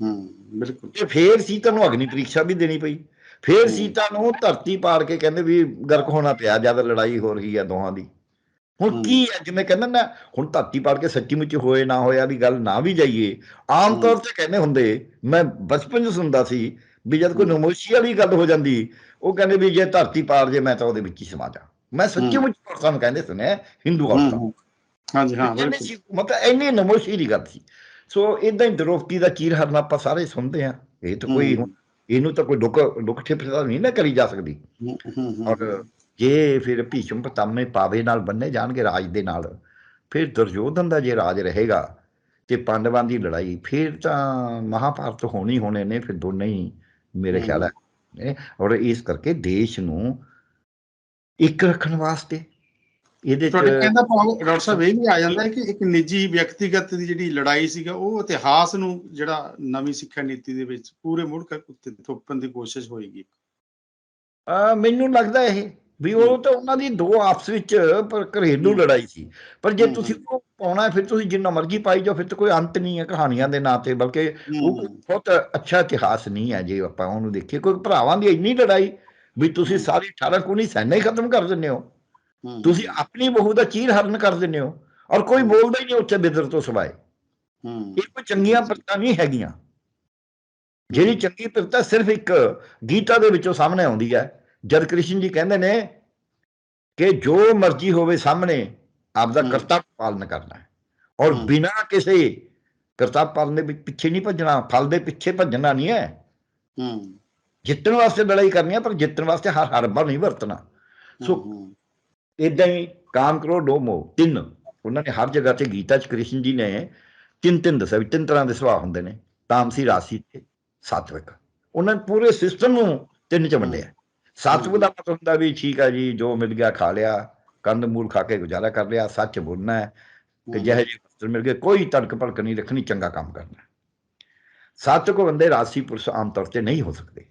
ਹੂੰ ਬਿਲਕੁਲ ਤੇ ਫੇਰ ਸੀਤਾ ਨੂੰ ਅਗਨੀ ਪ੍ਰੀਖਿਆ ਵੀ ਦੇਣੀ ਪਈ ਫੇਰ। ਸੀਤਾ ਨੂੰ ਧਰਤੀ ਪਾੜ ਕੇ ਕਹਿੰਦੇ ਵੀ ਗਰਕ ਹੋਣਾ ਪਿਆ ਜਦ ਲੜਾਈ ਹੋ ਰਹੀ ਹੈ ਦੋਹਾਂ ਦੀ ਹੁਣ। ਕੀ ਹੈ ਜਿਵੇਂ ਕਹਿੰਦੇ ਨਾ ਹੁਣ ਧਰਤੀ ਪਾੜ ਕੇ ਸੱਚੀ ਮੁੱਚ ਹੋਏ ਨਾ ਹੋਇਆ ਵੀ ਗੱਲ ਨਾ ਵੀ ਜਾਈਏ ਆਮ। ਤੌਰ ਤੇ ਕਹਿੰਦੇ ਹੁੰਦੇ ਮੈਂ ਬਚਪਨ 'ਚ ਸੁਣਦਾ ਸੀ ਵੀ ਜਦ ਕੋਈ। ਨਮੋਸ਼ੀ ਵਾਲੀ ਗੱਲ ਹੋ ਜਾਂਦੀ ਉਹ ਕਹਿੰਦੇ ਵੀ ਜੇ ਧਰਤੀ ਪਾੜ ਜੇ ਮੈਂ ਤਾਂ ਉਹਦੇ ਵਿੱਚ ਹੀ ਸਮਾ ਜਾ। ਮੈਂ ਸੱਚੀ। ਮੁੱਚ ਔਰਤਾਂ ਨੂੰ ਕਹਿੰਦੇ ਸੁਣਿਆ ਹਿੰਦੂ ਔਰਤਾਂ। ਹਾਂਜੀ ਹਾਂ ਮਤਲਬ ਇੰਨੀ ਨਮੋਸ਼ੀ ਦੀ ਗੱਲ ਸੀ। ਸੋ ਇਦਾਂ ਹੀ ਦਰੋਪਤੀ ਦਾ ਚੀਰ ਹਰਨ ਆਪਾਂ ਸਾਰੇ ਸੁਣਦੇ ਆ ਇਹ ਤਾਂ ਕੋਈ ਇਹਨੂੰ ਤਾਂ ਕੋਈ ਦੁੱਖ ਦੁੱਖ ਠਿਪ ਤਾਂ ਨਹੀਂ ਨਾ ਕਰੀ ਜਾ ਸਕਦੀ। ਔਰ ਜੇ ਫਿਰ ਭੀਸ਼ਮ ਪਤਾਮੇ ਪਾਵੇ ਨਾਲ ਬੰਨੇ ਜਾਣਗੇ ਰਾਜ ਦੇ ਨਾਲ ਫਿਰ ਦੁਰਯੋਧਨ ਦਾ ਜੇ ਰਾਜ ਰਹੇਗਾ ਤੇ ਪਾਂਡਵਾਂ ਦੀ ਲੜਾਈ ਫਿਰ ਤਾਂ ਮਹਾਭਾਰਤ ਹੋਣੀ ਹੋਣੇ ਨੇ ਫਿਰ ਦੋਨੇ ਹੀ ਮੇਰੇ। ਖਿਆਲ ਹੈ ਔਰ ਇਸ ਕਰਕੇ ਦੇਸ਼ ਨੂੰ ਇੱਕ ਰੱਖਣ ਵਾਸਤੇ ਇਹਦੇ ਤੁਹਾਡੇ ਚ ਕਹਿੰਦਾ ਭਾਵ ਡਾਕਟਰ ਸਾਹਿਬ ਇਹ ਵੀ ਆ ਜਾਂਦਾ ਹੈ ਕਿ ਇੱਕ ਨਿੱਜੀ ਵਿਅਕਤੀਗਤ ਦੀ ਜਿਹੜੀ ਲੜਾਈ ਸੀਗਾ ਉਹ ਇਤਿਹਾਸ ਨੂੰ ਜਿਹੜਾ ਨਵੀਂ ਸਿੱਖਿਆ ਨੀਤੀ ਦੇ ਵਿੱਚ ਪੂਰੇ ਮੁੜ ਕੇ ਉੱਤੇ ਥੋਪਣ ਦੀ ਕੋਸ਼ਿਸ਼ ਹੋਏਗੀ ਆ ਮੈਨੂੰ ਲੱਗਦਾ ਇਹ ਵੀ ਉਹ ਤਾਂ ਉਹਨਾਂ ਦੀ ਦੋ ਆਪਸ ਵਿੱਚ ਪਰ ਘਰੇਲੂ। ਲੜਾਈ ਸੀ। ਪਰ ਜੇ ਤੁਸੀਂ ਉਹ ਪਾਉਣਾ ਫਿਰ ਤੁਸੀਂ ਜਿੰਨਾ ਮਰਜ਼ੀ ਪਾਈ ਜਾਓ ਫਿਰ ਤਾਂ ਕੋਈ ਅੰਤ ਨਹੀਂ ਹੈ ਕਹਾਣੀਆਂ ਦੇ ਨਾਂ ਤੇ ਬਲਕਿ ਉਹ ਬਹੁਤ ਅੱਛਾ ਇਤਿਹਾਸ ਨਹੀਂ ਹੈ ਜੇ ਆਪਾਂ ਉਹਨੂੰ ਦੇਖੀਏ। ਕੋਈ ਭਰਾਵਾਂ ਦੀ ਇੰਨੀ ਲੜਾਈ ਵੀ ਤੁਸੀਂ। ਸਾਰੀ 18 ਕੁਨੀ ਸੈਨਾ ਹੀ ਖਤਮ ਕਰ ਦਿੰਦੇ ਹੋ। ਤੁਸੀਂ ਆਪਣੀ ਬਹੂ ਦਾ ਚੀਰ ਹਰਨ ਕਰ ਦਿੰਦੇ ਹੋ ਔਰ ਕੋਈ। ਬੋਲਦਾ ਹੀ ਨਹੀਂ ਉੱਥੇ ਬਿਦਰ ਤੋਂ ਸਿਵਾਏ। ਇਹ ਕੋਈ ਚੰਗੀਆਂ ਪ੍ਰਤਾਂ ਨਹੀਂ ਹੈਗੀਆਂ। ਜਿਹੜੀ ਚੰਗੀ ਪ੍ਰਤਾ ਸਿਰਫ ਇੱਕ ਗੀਤਾ ਦੇ ਵਿੱਚੋਂ ਸਾਹਮਣੇ ਆਉਂਦੀ ਹੈ। ਜਦ ਕ੍ਰਿਸ਼ਨ ਜੀ ਕਹਿੰਦੇ ਨੇ ਕਿ ਜੋ ਮਰਜ਼ੀ ਹੋਵੇ ਸਾਹਮਣੇ ਆਪਦਾ ਹਮ। ਕਰਤੱਵ ਪਾਲਨ ਕਰਨਾ ਹੈ। ਔਰ। ਬਿਨਾਂ ਕਿਸੇ ਕਰਤੱਵ ਪਾਲਨ ਦੇ ਵਿੱਚ ਪਿੱਛੇ ਨਹੀਂ ਭੱਜਣਾ ਫਲ ਦੇ ਪਿੱਛੇ ਭੱਜਣਾ ਨਹੀਂ ਹੈ। ਹੂੰ। ਜਿੱਤਣ ਵਾਸਤੇ ਲੜਾਈ ਕਰਨੀ ਹੈ ਪਰ ਜਿੱਤਣ ਵਾਸਤੇ ਹਰ ਹਰਬਾ ਨਹੀਂ ਵਰਤਣਾ। ਸੋ ਇਦਾਂ ਹੀ ਕਾਮ ਕਰੋ ਡੋ ਮੋ ਤਿੰਨ ਉਹਨਾਂ ਨੇ ਹਰ ਜਗ੍ਹਾ ਤੇ ਗੀਤਾ ਚ ਕ੍ਰਿਸ਼ਨ ਜੀ ਨੇ ਤਿੰਨ ਤਿੰਨ ਦੱਸਿਆ ਵੀ ਤਿੰਨ ਤਰ੍ਹਾਂ ਦੇ ਸੁਭਾਅ ਹੁੰਦੇ ਨੇ। ਤਾਮਸੀ ਰਾਸੀ ਤੇ ਸਾਤਵਿਕ। ਉਹਨਾਂ ਨੇ ਪੂਰੇ ਸਿਸਟਮ ਨੂੰ ਤਿੰਨ ਚ ਵੰਡਿਆ। ਸਾਤਵਿਕ ਦਾ ਮਤਲਬ ਹੁੰਦਾ ਵੀ ਠੀਕ ਆ ਜੀ ਜੋ ਮਿਲ ਗਿਆ ਖਾ ਲਿਆ ਕੰਦ ਮੂਲ ਖਾ ਕੇ ਗੁਜ਼ਾਰਾ ਕਰ ਲਿਆ ਸੱਚ ਬੋਲਣਾ ਹੈ ਤੇ ਜਿਹੇ ਜਿਹੇ ਵਸਤਰ ਮਿਲ ਗਏ ਕੋਈ ਤੜਕ ਭੜਕ ਨਹੀਂ ਰੱਖਣੀ ਚੰਗਾ ਕੰਮ ਕਰਨਾ ਹੈ। ਸਾਤਵਿਕ ਬੰਦੇ ਰਾਸੀ ਪੁਰਸ਼ ਆਮ ਤੌਰ ਤੇ ਨਹੀਂ ਹੋ ਸਕਦੇ।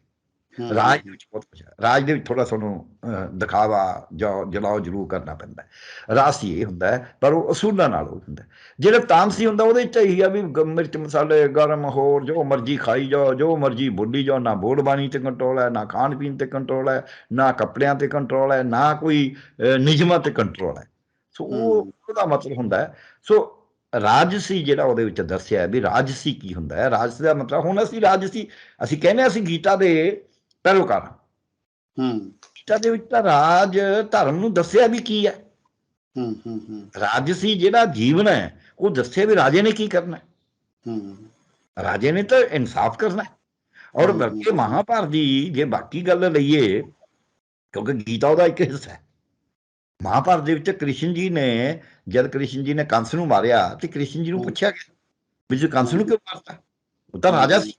ਰਾਜ ਦੇ ਵਿੱਚ ਬਹੁਤ ਕੁਝ ਹੈ। ਰਾਜ ਦੇ ਵਿੱਚ ਥੋੜਾ ਤੁਹਾਨੂੰ ਦਿਖਾਵਾ ਜਾਂ ਜਲਾਓ ਜ਼ਰੂਰ ਕਰਨਾ ਪੈਂਦਾ ਹੈ। ਰਾਸੀ ਇਹ ਹੁੰਦਾ ਹੈ ਪਰ ਉਹ ਅਸੂਲਾਂ ਨਾਲ ਉਹ ਹੁੰਦਾ ਹੈ। ਜਿਹੜਾ ਤਾਮਸੀ ਹੁੰਦਾ ਉਹਦੇ ਚ ਇਹੀ ਆ ਵੀ ਮਿਰਚ ਮਸਾਲੇ ਗਰਮ ਹੋਰ ਜੋ ਮਰਜ਼ੀ ਖਾਈ ਜਾਓ ਜੋ ਮਰਜ਼ੀ ਬੋਲੀ ਜਾਓ ਨਾ ਬੋਲ ਬਾਣੀ ਤੇ ਕੰਟਰੋਲ ਹੈ ਨਾ ਖਾਣ ਪੀਣ ਤੇ ਕੰਟਰੋਲ ਹੈ ਨਾ ਕੱਪੜਿਆਂ ਤੇ ਕੰਟਰੋਲ ਹੈ ਨਾ ਕੋਈ ਨਿਯਮਾਂ ਤੇ ਕੰਟਰੋਲ ਹੈ। ਸੋ ਉਹ। ਉਹਦਾ ਮਤਲਬ ਹੁੰਦਾ ਹੈ। ਸੋ ਰਾਜਸੀ ਜਿਹੜਾ ਉਹਦੇ ਵਿੱਚ ਦੱਸਿਆ ਹੈ ਵੀ ਰਾਜਸੀ ਕੀ ਹੁੰਦਾ ਹੈ। ਰਾਜਸੀ ਦਾ ਮਤਲਬ ਹੁਣ ਅਸੀਂ ਰਾਜਸੀ ਅਸੀਂ ਕਹਿੰਦੇ ਹਾਂ ਅਸੀਂ ਗੀਤਾ ਦੇ ਪੈਰੋਕਾਰ ਹਾਂ। ਗੀਤਾ ਦੇ ਵਿੱਚ ਤਾਂ ਰਾਜ ਧਰਮ ਨੂੰ ਦੱਸਿਆ ਵੀ ਕੀ ਹੈ। ਹੂੰ ਹੂੰ ਹੂੰ। ਰਾਜਸੀ ਜਿਹੜਾ ਜੀਵਨ ਹੈ ਉਹ ਦੱਸਿਆ ਵੀ ਰਾਜੇ ਨੇ ਕੀ ਕਰਨਾ ਹੈ। ਹੂੰ। ਰਾਜੇ ਨੇ ਤਾਂ ਇਨਸਾਫ ਕਰਨਾ ਹੈ। ਔਰ। ਬਲਕਿ ਮਹਾਭਾਰਤ ਦੀ ਜੇ ਬਾਕੀ ਗੱਲ ਲਈਏ ਕਿਉਂਕਿ ਗੀਤਾ ਉਹਦਾ ਇੱਕ ਹਿੱਸਾ ਹੈ। ਮਹਾਭਾਰਤ ਦੇ ਵਿੱਚ ਕ੍ਰਿਸ਼ਨ ਜੀ ਨੇ ਜਦ ਕ੍ਰਿਸ਼ਨ ਜੀ ਨੇ ਕੰਸ ਨੂੰ ਮਾਰਿਆ ਤੇ ਕ੍ਰਿਸ਼ਨ ਜੀ ਨੂੰ। ਪੁੱਛਿਆ ਗਿਆ ਵੀ ਤੁਸੀਂ ਕੰਸ ਨੂੰ ਕਿਉਂ ਮਾਰਤਾ? ਉਹ ਤਾਂ ਰਾਜਾ ਸੀ।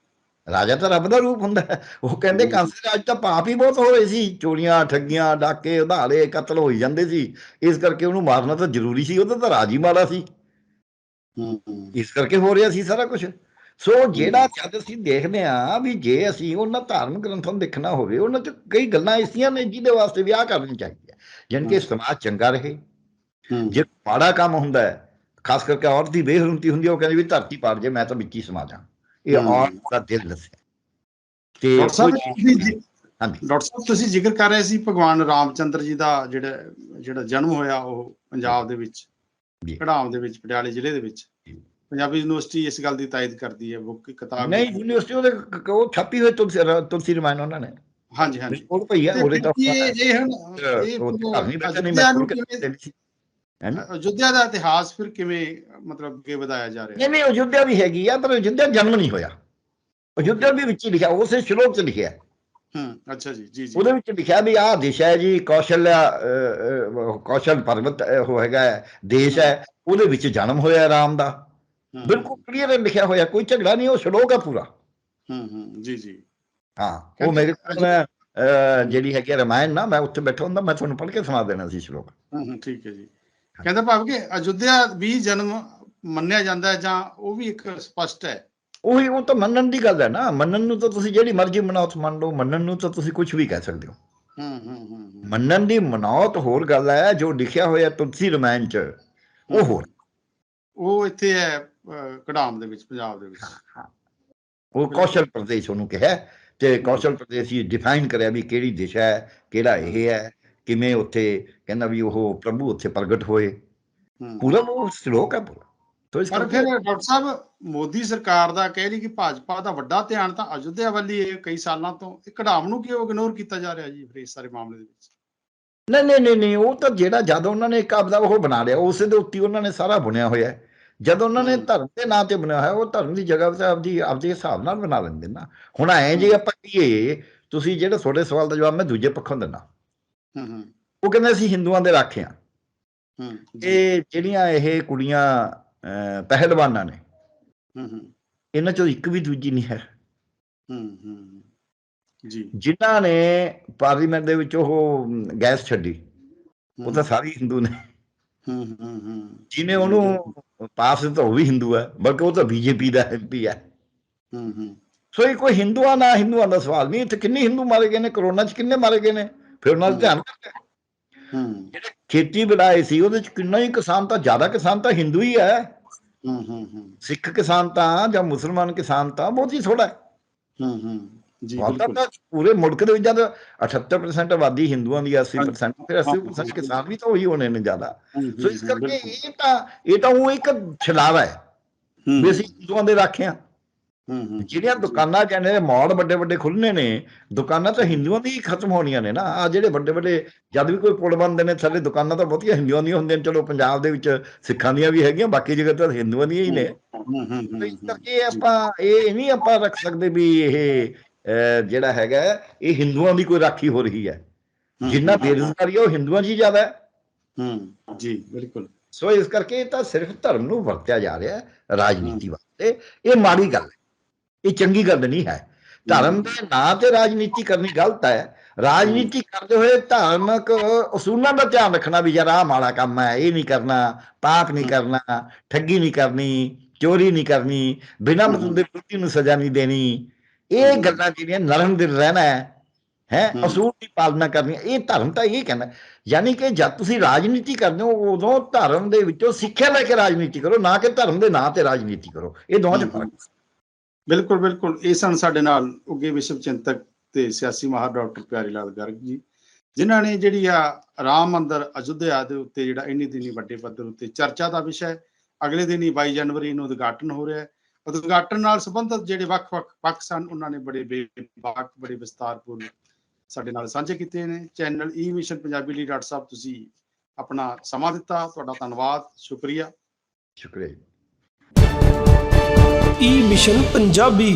ਰਾਜਾ ਤਾਂ ਰੱਬ ਦਾ ਰੂਪ ਹੁੰਦਾ। ਉਹ ਕਹਿੰਦੇ। ਕੰਸ ਰਾਜ ਤਾਂ ਪਾਪ ਹੀ ਬਹੁਤ ਹੋ ਰਹੇ ਸੀ। ਚੋਰੀਆਂ ਠੱਗੀਆਂ ਡਾਕੇ ਉਧਾਰੇ ਕਤਲ ਹੋਈ ਜਾਂਦੇ ਸੀ। ਇਸ ਕਰਕੇ ਉਹਨੂੰ ਮਾਰਨਾ ਤਾਂ ਜ਼ਰੂਰੀ ਸੀ। ਉਹਦਾ ਤਾਂ ਰਾਜ ਹੀ ਮਾੜਾ ਸੀ। ਇਸ ਕਰਕੇ ਹੋ ਰਿਹਾ ਸੀ ਸਾਰਾ ਕੁਝ ਸੋ ਜਿਹੜਾ ਜਦ ਅਸੀਂ ਦੇਖਦੇ ਆ ਵੀ ਜੇ ਅਸੀਂ ਉਹਨਾਂ ਧਾਰਮਿਕ ਗ੍ਰੰਥਾਂ ਨੂੰ ਦੇਖਣਾ ਹੋਵੇ ਉਹਨਾਂ 'ਚ ਕਈ ਗੱਲਾਂ ਐਸੀਆਂ ਨੇ ਜਿਹਦੇ ਵਾਸਤੇ ਵਿਆਹ ਕਰਨੀ ਚਾਹੀਦੀ ਹੈ ਜਾਣੀ ਕਿ। ਸਮਾਜ ਚੰਗਾ ਰਹੇ। ਜੇ ਮਾੜਾ ਕੰਮ ਹੁੰਦਾ ਹੈ ਖਾਸ ਕਰਕੇ ਔਰਤ ਦੀ ਬੇਹਰਮਤੀ ਹੁੰਦੀ ਹੈ ਉਹ ਕਹਿੰਦੀ ਵੀ ਧਰਤੀ ਪਾੜ ਜੇ ਮੈਂ ਤਾਂ ਵਿੱਚ ਹੀ ਸਮਾ ਜਾ ਇਹ। ਔਰਤ ਦਾ ਦਿਲ ਦੱਸਿਆ। ਤੇ ਡਾਕਟਰ ਸਾਹਿਬ ਤੁਸੀਂ ਜ਼ਿਕਰ ਕਰ ਰਹੇ ਸੀ ਭਗਵਾਨ ਰਾਮਚੰਦਰ ਜੀ ਦਾ ਜਿਹੜਾ ਜਿਹੜਾ ਜਨਮ ਹੋਇਆ ਉਹ ਪੰਜਾਬ ਦੇ ਵਿੱਚ। ਕਢਾਮ ਦੇ ਵਿੱਚ ਪਟਿਆਲੇ ਜ਼ਿਲ੍ਹੇ ਦੇ ਵਿੱਚ। ਪੰਜਾਬੀ ਯੂਨੀਵਰਸਿਟੀ ਇਸ ਗੱਲ ਦੀ ਤਾਇਦ ਕਰਦੀ ਹੈ ਬੁੱਕ ਕਿਤਾਬ ਨਹੀਂ ਯੂਨੀਵਰਸਿਟੀ ਉਹਦੇ ਉਹ ਛਾਪੀ ਹੋਈ ਤੁਲਸੀ ਤੁਲਸੀ ਰਮਾਇਣ ਉਹਨਾਂ ਨੇ। ਹਾਂਜੀ ਹਾਂਜੀ। ਉਹ ਭਈਆ ਤੇ ਉਹਦੇ ਤਾਂ ਇਹ ਹੁਣ ਇਹ ਨਹੀਂ ਮੈਂ ਅਯੁੱਧਿਆ ਦਾ ਇਤਿਹਾਸ ਫਿਰ ਕਿਵੇਂ ਮਤਲਬ ਅੱਗੇ ਵਧਾਇਆ ਜਾ ਰਿਹਾ? ਨਹੀਂ ਨਹੀਂ ਅਯੁੱਧਿਆ ਵੀ ਹੈਗੀ ਆ ਪਰ ਅਯੁੱਧਿਆ ਜਨਮ ਨਹੀਂ ਹੋਇਆ। ਅਯੁੱਧਿਆ ਵੀ ਵਿੱਚ ਹੀ ਲਿਖਿਆ ਉਸੇ ਸ਼ਲੋਕ 'ਚ ਲਿਖਿਆ ਹੈ। ਹੂੰ ਅੱਛਾ ਜੀ ਜੀ ਜੀ। ਉਹਦੇ ਵਿੱਚ ਲਿਖਿਆ ਵੀ ਆਹ ਦੇਸ਼ ਹੈ ਜੀ ਕੌਸ਼ਲ ਕੌਸ਼ਲ ਪਰਬਤ ਅਹ, ਉਹ ਹੈਗਾ ਹੈ, ਦੇਸ਼ ਹੈ ਉਹਦੇ ਵਿੱਚ ਜਨਮ ਹੋਇਆ ਰਾਮ ਦਾ। ਹੂੰ, ਬਿਲਕੁਲ ਕਲੀਅਰ ਲਿਖਿਆ ਹੋਇਆ ਕੋਈ ਝਗੜਾ ਨਹੀਂ ਉਹ ਸ਼ਲੋਕ ਹੈ ਪੂਰਾ। ਹੂੰ ਹੂੰ ਜੀ ਜੀ। ਹਾਂ ਉਹ ਮੇਰੇ ਕੋਲ ਜਿਹੜੀ ਹੈਗੀ ਹੈ ਰਮਾਇਣ ਨਾ ਮੈਂ ਉੱਥੇ ਬੈਠਾ ਹੁੰਦਾ ਮੈਂ ਤੁਹਾਨੂੰ ਪੜ੍ਹ ਕੇ ਸੁਣਾ ਦੇਣਾ ਸੀ ਸ਼ਲੋਕ। ਹੂੰ ਹੂੰ ਠੀਕ ਹੈ ਜੀ। ਕਹਿੰਦਾ ਭਾਵ ਕਿ ਅਯੁੱਧਿਆ ਵੀ ਜਨਮ ਮੰਨਿਆ ਜਾਂਦਾ ਹੈ ਜਾਂ ਉਹ ਵੀ ਇੱਕ ਸਪਸ਼ਟ ਹੈ। ਉਹੀ ਉਹ ਤਾਂ ਮੰਨਣ ਦੀ ਗੱਲ ਹੈ ਨਾ। ਮੰਨਣ ਨੂੰ ਤਾਂ ਤੁਸੀਂ ਜਿਹੜੀ ਮਰਜ਼ੀ ਮਨੌਤ ਮੰਨ ਲਓ ਮੰਨਣ ਨੂੰ ਤਾਂ ਤੁਸੀਂ ਕੁਝ ਵੀ ਕਹਿ ਸਕਦੇ ਹੋ। ਹੂੰ ਹੂੰ। ਮੰਨਣ ਦੀ ਮਨੌਤ ਹੋਰ ਗੱਲ ਹੈ ਜੋ ਲਿਖਿਆ ਹੋਇਆ ਤੁਲਸੀ ਰਮਾਇਣ 'ਚ ਉਹ ਹੋਰ। ਉਹ ਇੱਥੇ ਹੈ ਕਢਾਮ ਦੇ ਵਿੱਚ ਪੰਜਾਬ ਦੇ ਵਿੱਚ। ਉਹ ਕੌਸ਼ਲ ਪ੍ਰਦੇਸ਼ ਉਹਨੂੰ ਕਿਹਾ ਤੇ ਕੌਸ਼ਲ ਪ੍ਰਦੇਸ਼ ਹੀ ਡਿਫਾਈਨ ਕਰਿਆ ਵੀ ਕਿਹੜੀ ਦਿਸ਼ਾ ਹੈ ਕਿਹੜਾ ਇਹ ਹੈ। ਕਿਵੇਂ ਉੱਥੇ ਕਹਿੰਦਾ ਵੀ ਉਹ ਪ੍ਰਭੂ ਉੱਥੇ ਪ੍ਰਗਟ ਹੋਏ। ਪੂਰਾ ਉਹ ਸ਼ਲੋਕ ਹੈ ਪੂਰਾ। ਤੋ ਇਸ ਪਰ ਕਰਕੇ ਫਿਰ ਡਾਕਟਰ ਸਾਹਿਬ ਮੋਦੀ ਸਰਕਾਰ ਦਾ ਕਹਿ ਰਹੀ ਕਿ ਭਾਜਪਾ ਦਾ ਵੱਡਾ ਧਿਆਨ ਤਾਂ ਅਯੁੱਧਿਆ ਵੱਲ ਹੀ ਕਈ ਸਾਲਾਂ ਤੋਂ। ਇਹ ਕਢਾਮ ਨੂੰ ਕਿਉਂ ਇਗਨੋਰ ਕੀਤਾ ਜਾ ਰਿਹਾ ਜੀ ਫਿਰ ਇਸ ਸਾਰੇ ਮਾਮਲੇ ਦੇ ਵਿੱਚ? ਨਹੀਂ ਨਹੀਂ ਨਹੀਂ ਨਹੀਂ ਉਹ ਤਾਂ ਜਿਹੜਾ ਜਦ ਉਹਨਾਂ ਨੇ ਇੱਕ ਆਪਦਾ ਉਹ ਬਣਾ ਲਿਆ ਉਸੇ ਦੇ ਉੱਤੇ ਉਹਨਾਂ ਨੇ ਸਾਰਾ ਬੁਣਿਆ ਹੋਇਆ ਹੈ। ਜਦ ਉਹਨਾਂ ਨੇ। ਧਰਮ ਦੇ ਨਾਂ ਤੇ ਬਣਾਇਆ ਹੋਇਆ ਉਹ ਧਰਮ ਦੀ ਜਗ੍ਹਾ ਤੇ ਆਪਦੀ ਆਪਦੇ ਹਿਸਾਬ ਨਾਲ ਬਣਾ ਲੈਂਦੇ ਨਾ ਹੁਣ ਐ ਜੇ ਆਪਾਂ ਕਹੀਏ ਤੁਸੀਂ ਜਿਹੜਾ ਤੁਹਾਡੇ ਸਵਾਲ ਦਾ ਜਵਾਬ ਮੈਂ ਦੂਜੇ ਪੱਖੋਂ ਦਿੰਦਾ। ਹੂੰ ਉਹ ਕਹਿੰਦੇ ਅਸੀਂ ਹਿੰਦੂਆਂ ਦੇ ਰਾਖੇ ਹੂੰ ਜੀ, ਇਹ ਜਿਹੜੀਆਂ ਇਹ ਕੁੜੀਆਂ ਪਹਿਲਵਾਨਾਂ ਨੇ ਹੂੰ ਹੂੰ। ਇਹਨਾਂ ਚੋਂ ਇੱਕ ਵੀ ਦੂਜੀ ਨਹੀਂ ਹੈ। ਹੂੰ ਹੂੰ ਜੀ। ਜਿਨ੍ਹਾਂ ਨੇ ਪਾਰਲੀਮੈਂਟ ਦੇ ਵਿੱਚ ਉਹ ਗੈਸ ਛੱਡੀ ਉਹ ਤਾਂ ਸਾਰੇ ਹਿੰਦੂ ਨੇ। ਹੂੰ ਹੂੰ ਹੂੰ। ਜਿਹਨੇ ਉਹਨੂੰ ਪਾਸ ਦਿੱਤਾ ਉਹ ਵੀ ਹਿੰਦੂ ਹੈ ਬਲਕਿ ਉਹ ਤਾਂ ਬੀਜੇਪੀ ਦਾ ਐਮਪੀ ਹੈ। ਹੂੰ ਹੂੰ। ਸੋ ਇਹ ਕੋਈ ਹਿੰਦੂਆਂ ਨਾ ਹਿੰਦੂਆਂ ਦਾ ਸਵਾਲ ਨਹੀਂ ਇੱਥੇ ਕਿੰਨੇ ਹਿੰਦੂ ਮਾਰੇ ਗਏ ਨੇ ਕਰੋਨਾ 'ਚ ਕਿੰਨੇ ਮਾਰੇ ਗਏ ਨੇ? ਫਿਰ ਉਹਨਾਂ ਦਾ ਧਿਆਨ ਰੱਖਿਆ। ਹੂੰ। ਖੇਤੀ ਬਣਾਏ ਸੀ ਉਹਦੇ 'ਚ ਕਿੰਨਾ ਹੀ ਕਿਸਾਨ ਤਾਂ ਜ਼ਿਆਦਾ ਕਿਸਾਨ ਤਾਂ ਹਿੰਦੂ ਹੀ ਹੈ। ਹੂੰ ਹੂੰ ਹੂੰ। ਸਿੱਖ ਕਿਸਾਨ ਤਾਂ ਜਾਂ ਮੁਸਲਮਾਨ ਕਿਸਾਨ ਤਾਂ ਬਹੁਤ ਹੀ ਥੋੜਾ ਹੈ। ਹੂੰ ਹੂੰ। ਜੀ ਬਿਲਕੁਲ। ਤਾਂ ਪੂਰੇ ਮੁਲਕ ਦੇ ਵਿੱਚ ਜਦ 78% ਆਬਾਦੀ ਹਿੰਦੂਆਂ ਦੀ 80% ਫਿਰ 80% ਕਿਸਾਨ ਵੀ ਤਾਂ ਉਹੀ ਹੋਣੇ ਨੇ ਜ਼ਿਆਦਾ। ਸੋ ਇਸ ਕਰਕੇ। ਇਹ ਤਾਂ ਇਹ ਤਾਂ ਉਹ ਇੱਕ ਛਲਾਵਾ ਹੈ। ਹੂੰ, ਵੀ ਅਸੀਂ ਹਿੰਦੂਆਂ ਦੇ ਰਾਖਿਆ ਜਿਹੜੀਆਂ ਦੁਕਾਨਾਂ ਕਹਿੰਦੇ ਨੇ ਮੌੜ ਵੱਡੇ ਵੱਡੇ ਖੁੱਲਨੇ ਨੇ ਦੁਕਾਨਾਂ ਤਾਂ ਹਿੰਦੂਆਂ ਦੀ ਹੀ ਖਤਮ ਹੋਣੀਆਂ ਨੇ ਨਾ। ਆ ਜਿਹੜੇ ਵੱਡੇ ਵੱਡੇ ਜਦ ਵੀ ਕੋਈ ਪੁਲ ਬਣਦੇ ਨੇ ਥੱਲੇ ਦੁਕਾਨਾਂ ਤਾਂ ਬਹੁਤੀਆਂ ਹਿੰਦੂਆਂ ਦੀਆਂ ਹੁੰਦੀਆਂ ਚਲੋ ਪੰਜਾਬ ਦੇ ਵਿੱਚ ਸਿੱਖਾਂ ਦੀਆਂ ਵੀ ਹੈਗੀਆਂ ਬਾਕੀ ਜਗ੍ਹਾ ਤਾਂ ਹਿੰਦੂਆਂ ਦੀਆਂ ਹੀ ਨੇ। ਇਸ ਕਰਕੇ ਆਪਾਂ ਇਹ ਨਹੀਂ ਆਪਾਂ ਰੱਖ ਸਕਦੇ ਵੀ ਇਹ ਜਿਹੜਾ ਹੈਗਾ ਇਹ ਹਿੰਦੂਆਂ ਦੀ ਕੋਈ ਰਾਖੀ ਹੋ ਰਹੀ ਹੈ। ਜਿੰਨਾ ਬੇਰੁਜ਼ਗਾਰੀ ਉਹ ਹਿੰਦੂਆਂ 'ਚ ਹੀ ਜ਼ਿਆਦਾ ਹੈ। ਹੂੰ ਜੀ ਬਿਲਕੁਲ। ਸੋ ਇਸ ਕਰਕੇ ਇਹ ਤਾਂ ਸਿਰਫ ਧਰਮ ਨੂੰ ਵਰਤਿਆ ਜਾ ਰਿਹਾ ਹੈ ਰਾਜਨੀਤੀ ਵਾਸਤੇ। ਇਹ ਮਾੜੀ ਗੱਲ ਹੈ। ਇਹ ਚੰਗੀ ਗੱਲ ਨਹੀਂ ਹੈ। ਧਰਮ ਦੇ ਨਾਂ ਤੇ ਰਾਜਨੀਤੀ ਕਰਨੀ ਗਲਤ ਹੈ। ਰਾਜਨੀਤੀ ਕਰਦੇ ਹੋਏ ਧਾਰਮਿਕ ਅਸੂਲਾਂ ਦਾ ਧਿਆਨ ਰੱਖਣਾ ਵੀ ਯਾਰ ਆਹ ਮਾੜਾ ਕੰਮ ਹੈ ਇਹ ਨਹੀਂ ਕਰਨਾ ਪਾਪ ਨਹੀਂ ਕਰਨਾ ਠੱਗੀ ਨਹੀਂ ਕਰਨੀ ਚੋਰੀ ਨਹੀਂ ਕਰਨੀ ਬਿਨਾਂ ਮਤਲਬ ਦੇ ਵਿਅਕਤੀ ਨੂੰ ਸਜ਼ਾ ਨਹੀਂ ਦੇਣੀ ਇਹ ਗੱਲਾਂ ਜਿਹੜੀਆਂ ਨਰਮ ਦਿਲ ਰਹਿਣਾ ਹੈ ਹੈ। ਅਸੂਲ ਦੀ ਪਾਲਣਾ ਕਰਨੀ ਇਹ ਧਰਮ ਤਾਂ ਇਹ ਕਹਿੰਦਾ। ਯਾਨੀ ਕਿ ਜਦ ਤੁਸੀਂ ਰਾਜਨੀਤੀ ਕਰਦੇ ਹੋ ਉਦੋਂ ਧਰਮ ਦੇ ਵਿੱਚੋਂ ਸਿੱਖਿਆ ਲੈ ਕੇ ਰਾਜਨੀਤੀ ਕਰੋ ਨਾ ਕਿ ਧਰਮ ਦੇ ਨਾਂ ਤੇ ਰਾਜਨੀਤੀ ਕਰੋ। ਇਹ ਦੋਵਾਂ 'ਚ। ਫ਼ਰਕ ਹੈ। ਬਿਲਕੁਲ ਬਿਲਕੁਲ। ਇਹ ਸਨ ਸਾਡੇ ਨਾਲ ਉੱਗੇ ਵਿਸ਼ਵ ਚਿੰਤਕ ਤੇ ਸਿਆਸੀ ਮਾਹਰ ਡਾਕਟਰ ਪਿਆਰੀ ਲਾਲ ਗਰਗ ਜੀ, ਜਿਨ੍ਹਾਂ ਨੇ ਜਿਹੜੀ ਆ ਰਾਮ ਮੰਦਰ ਅਯੁੱਧਿਆ ਦੇ ਉੱਤੇ ਜਿਹੜਾ ਇੰਨੀ ਦਿਨੀ ਵੱਡੇ ਪੱਧਰ ਉੱਤੇ ਚਰਚਾ ਦਾ ਵਿਸ਼ਾ ਹੈ, ਅਗਲੇ ਦਿਨ ਹੀ 22 ਜਨਵਰੀ ਨੂੰ ਉਦਘਾਟਨ ਹੋ ਰਿਹਾ ਹੈ। ਉਦਘਾਟਨ ਨਾਲ ਸੰਬੰਧਿਤ ਜਿਹੜੇ ਵੱਖ-ਵੱਖ ਪੱਖ ਸਨ, ਉਹਨਾਂ ਨੇ ਬੜੇ ਬੇਬਾਕ, ਬੜੇ ਵਿਸਤਾਰਪੂਰਨ ਸਾਡੇ ਨਾਲ ਸਾਂਝੇ ਕੀਤੇ ਨੇ। Channel e E mission Punjabi ਲਈ ਡਾਕਟਰ ਸਾਹਿਬ, ਤੁਸੀਂ ਆਪਣਾ ਸਮਾਂ ਦਿੱਤਾ। ਤੁਹਾਡਾ ਧੰਨਵਾਦ, ਸ਼ੁਕਰੀਆ। ਸ਼ੁਕਰੀਆ ਈ ਮਿਸ਼ਨ ਪੰਜਾਬੀ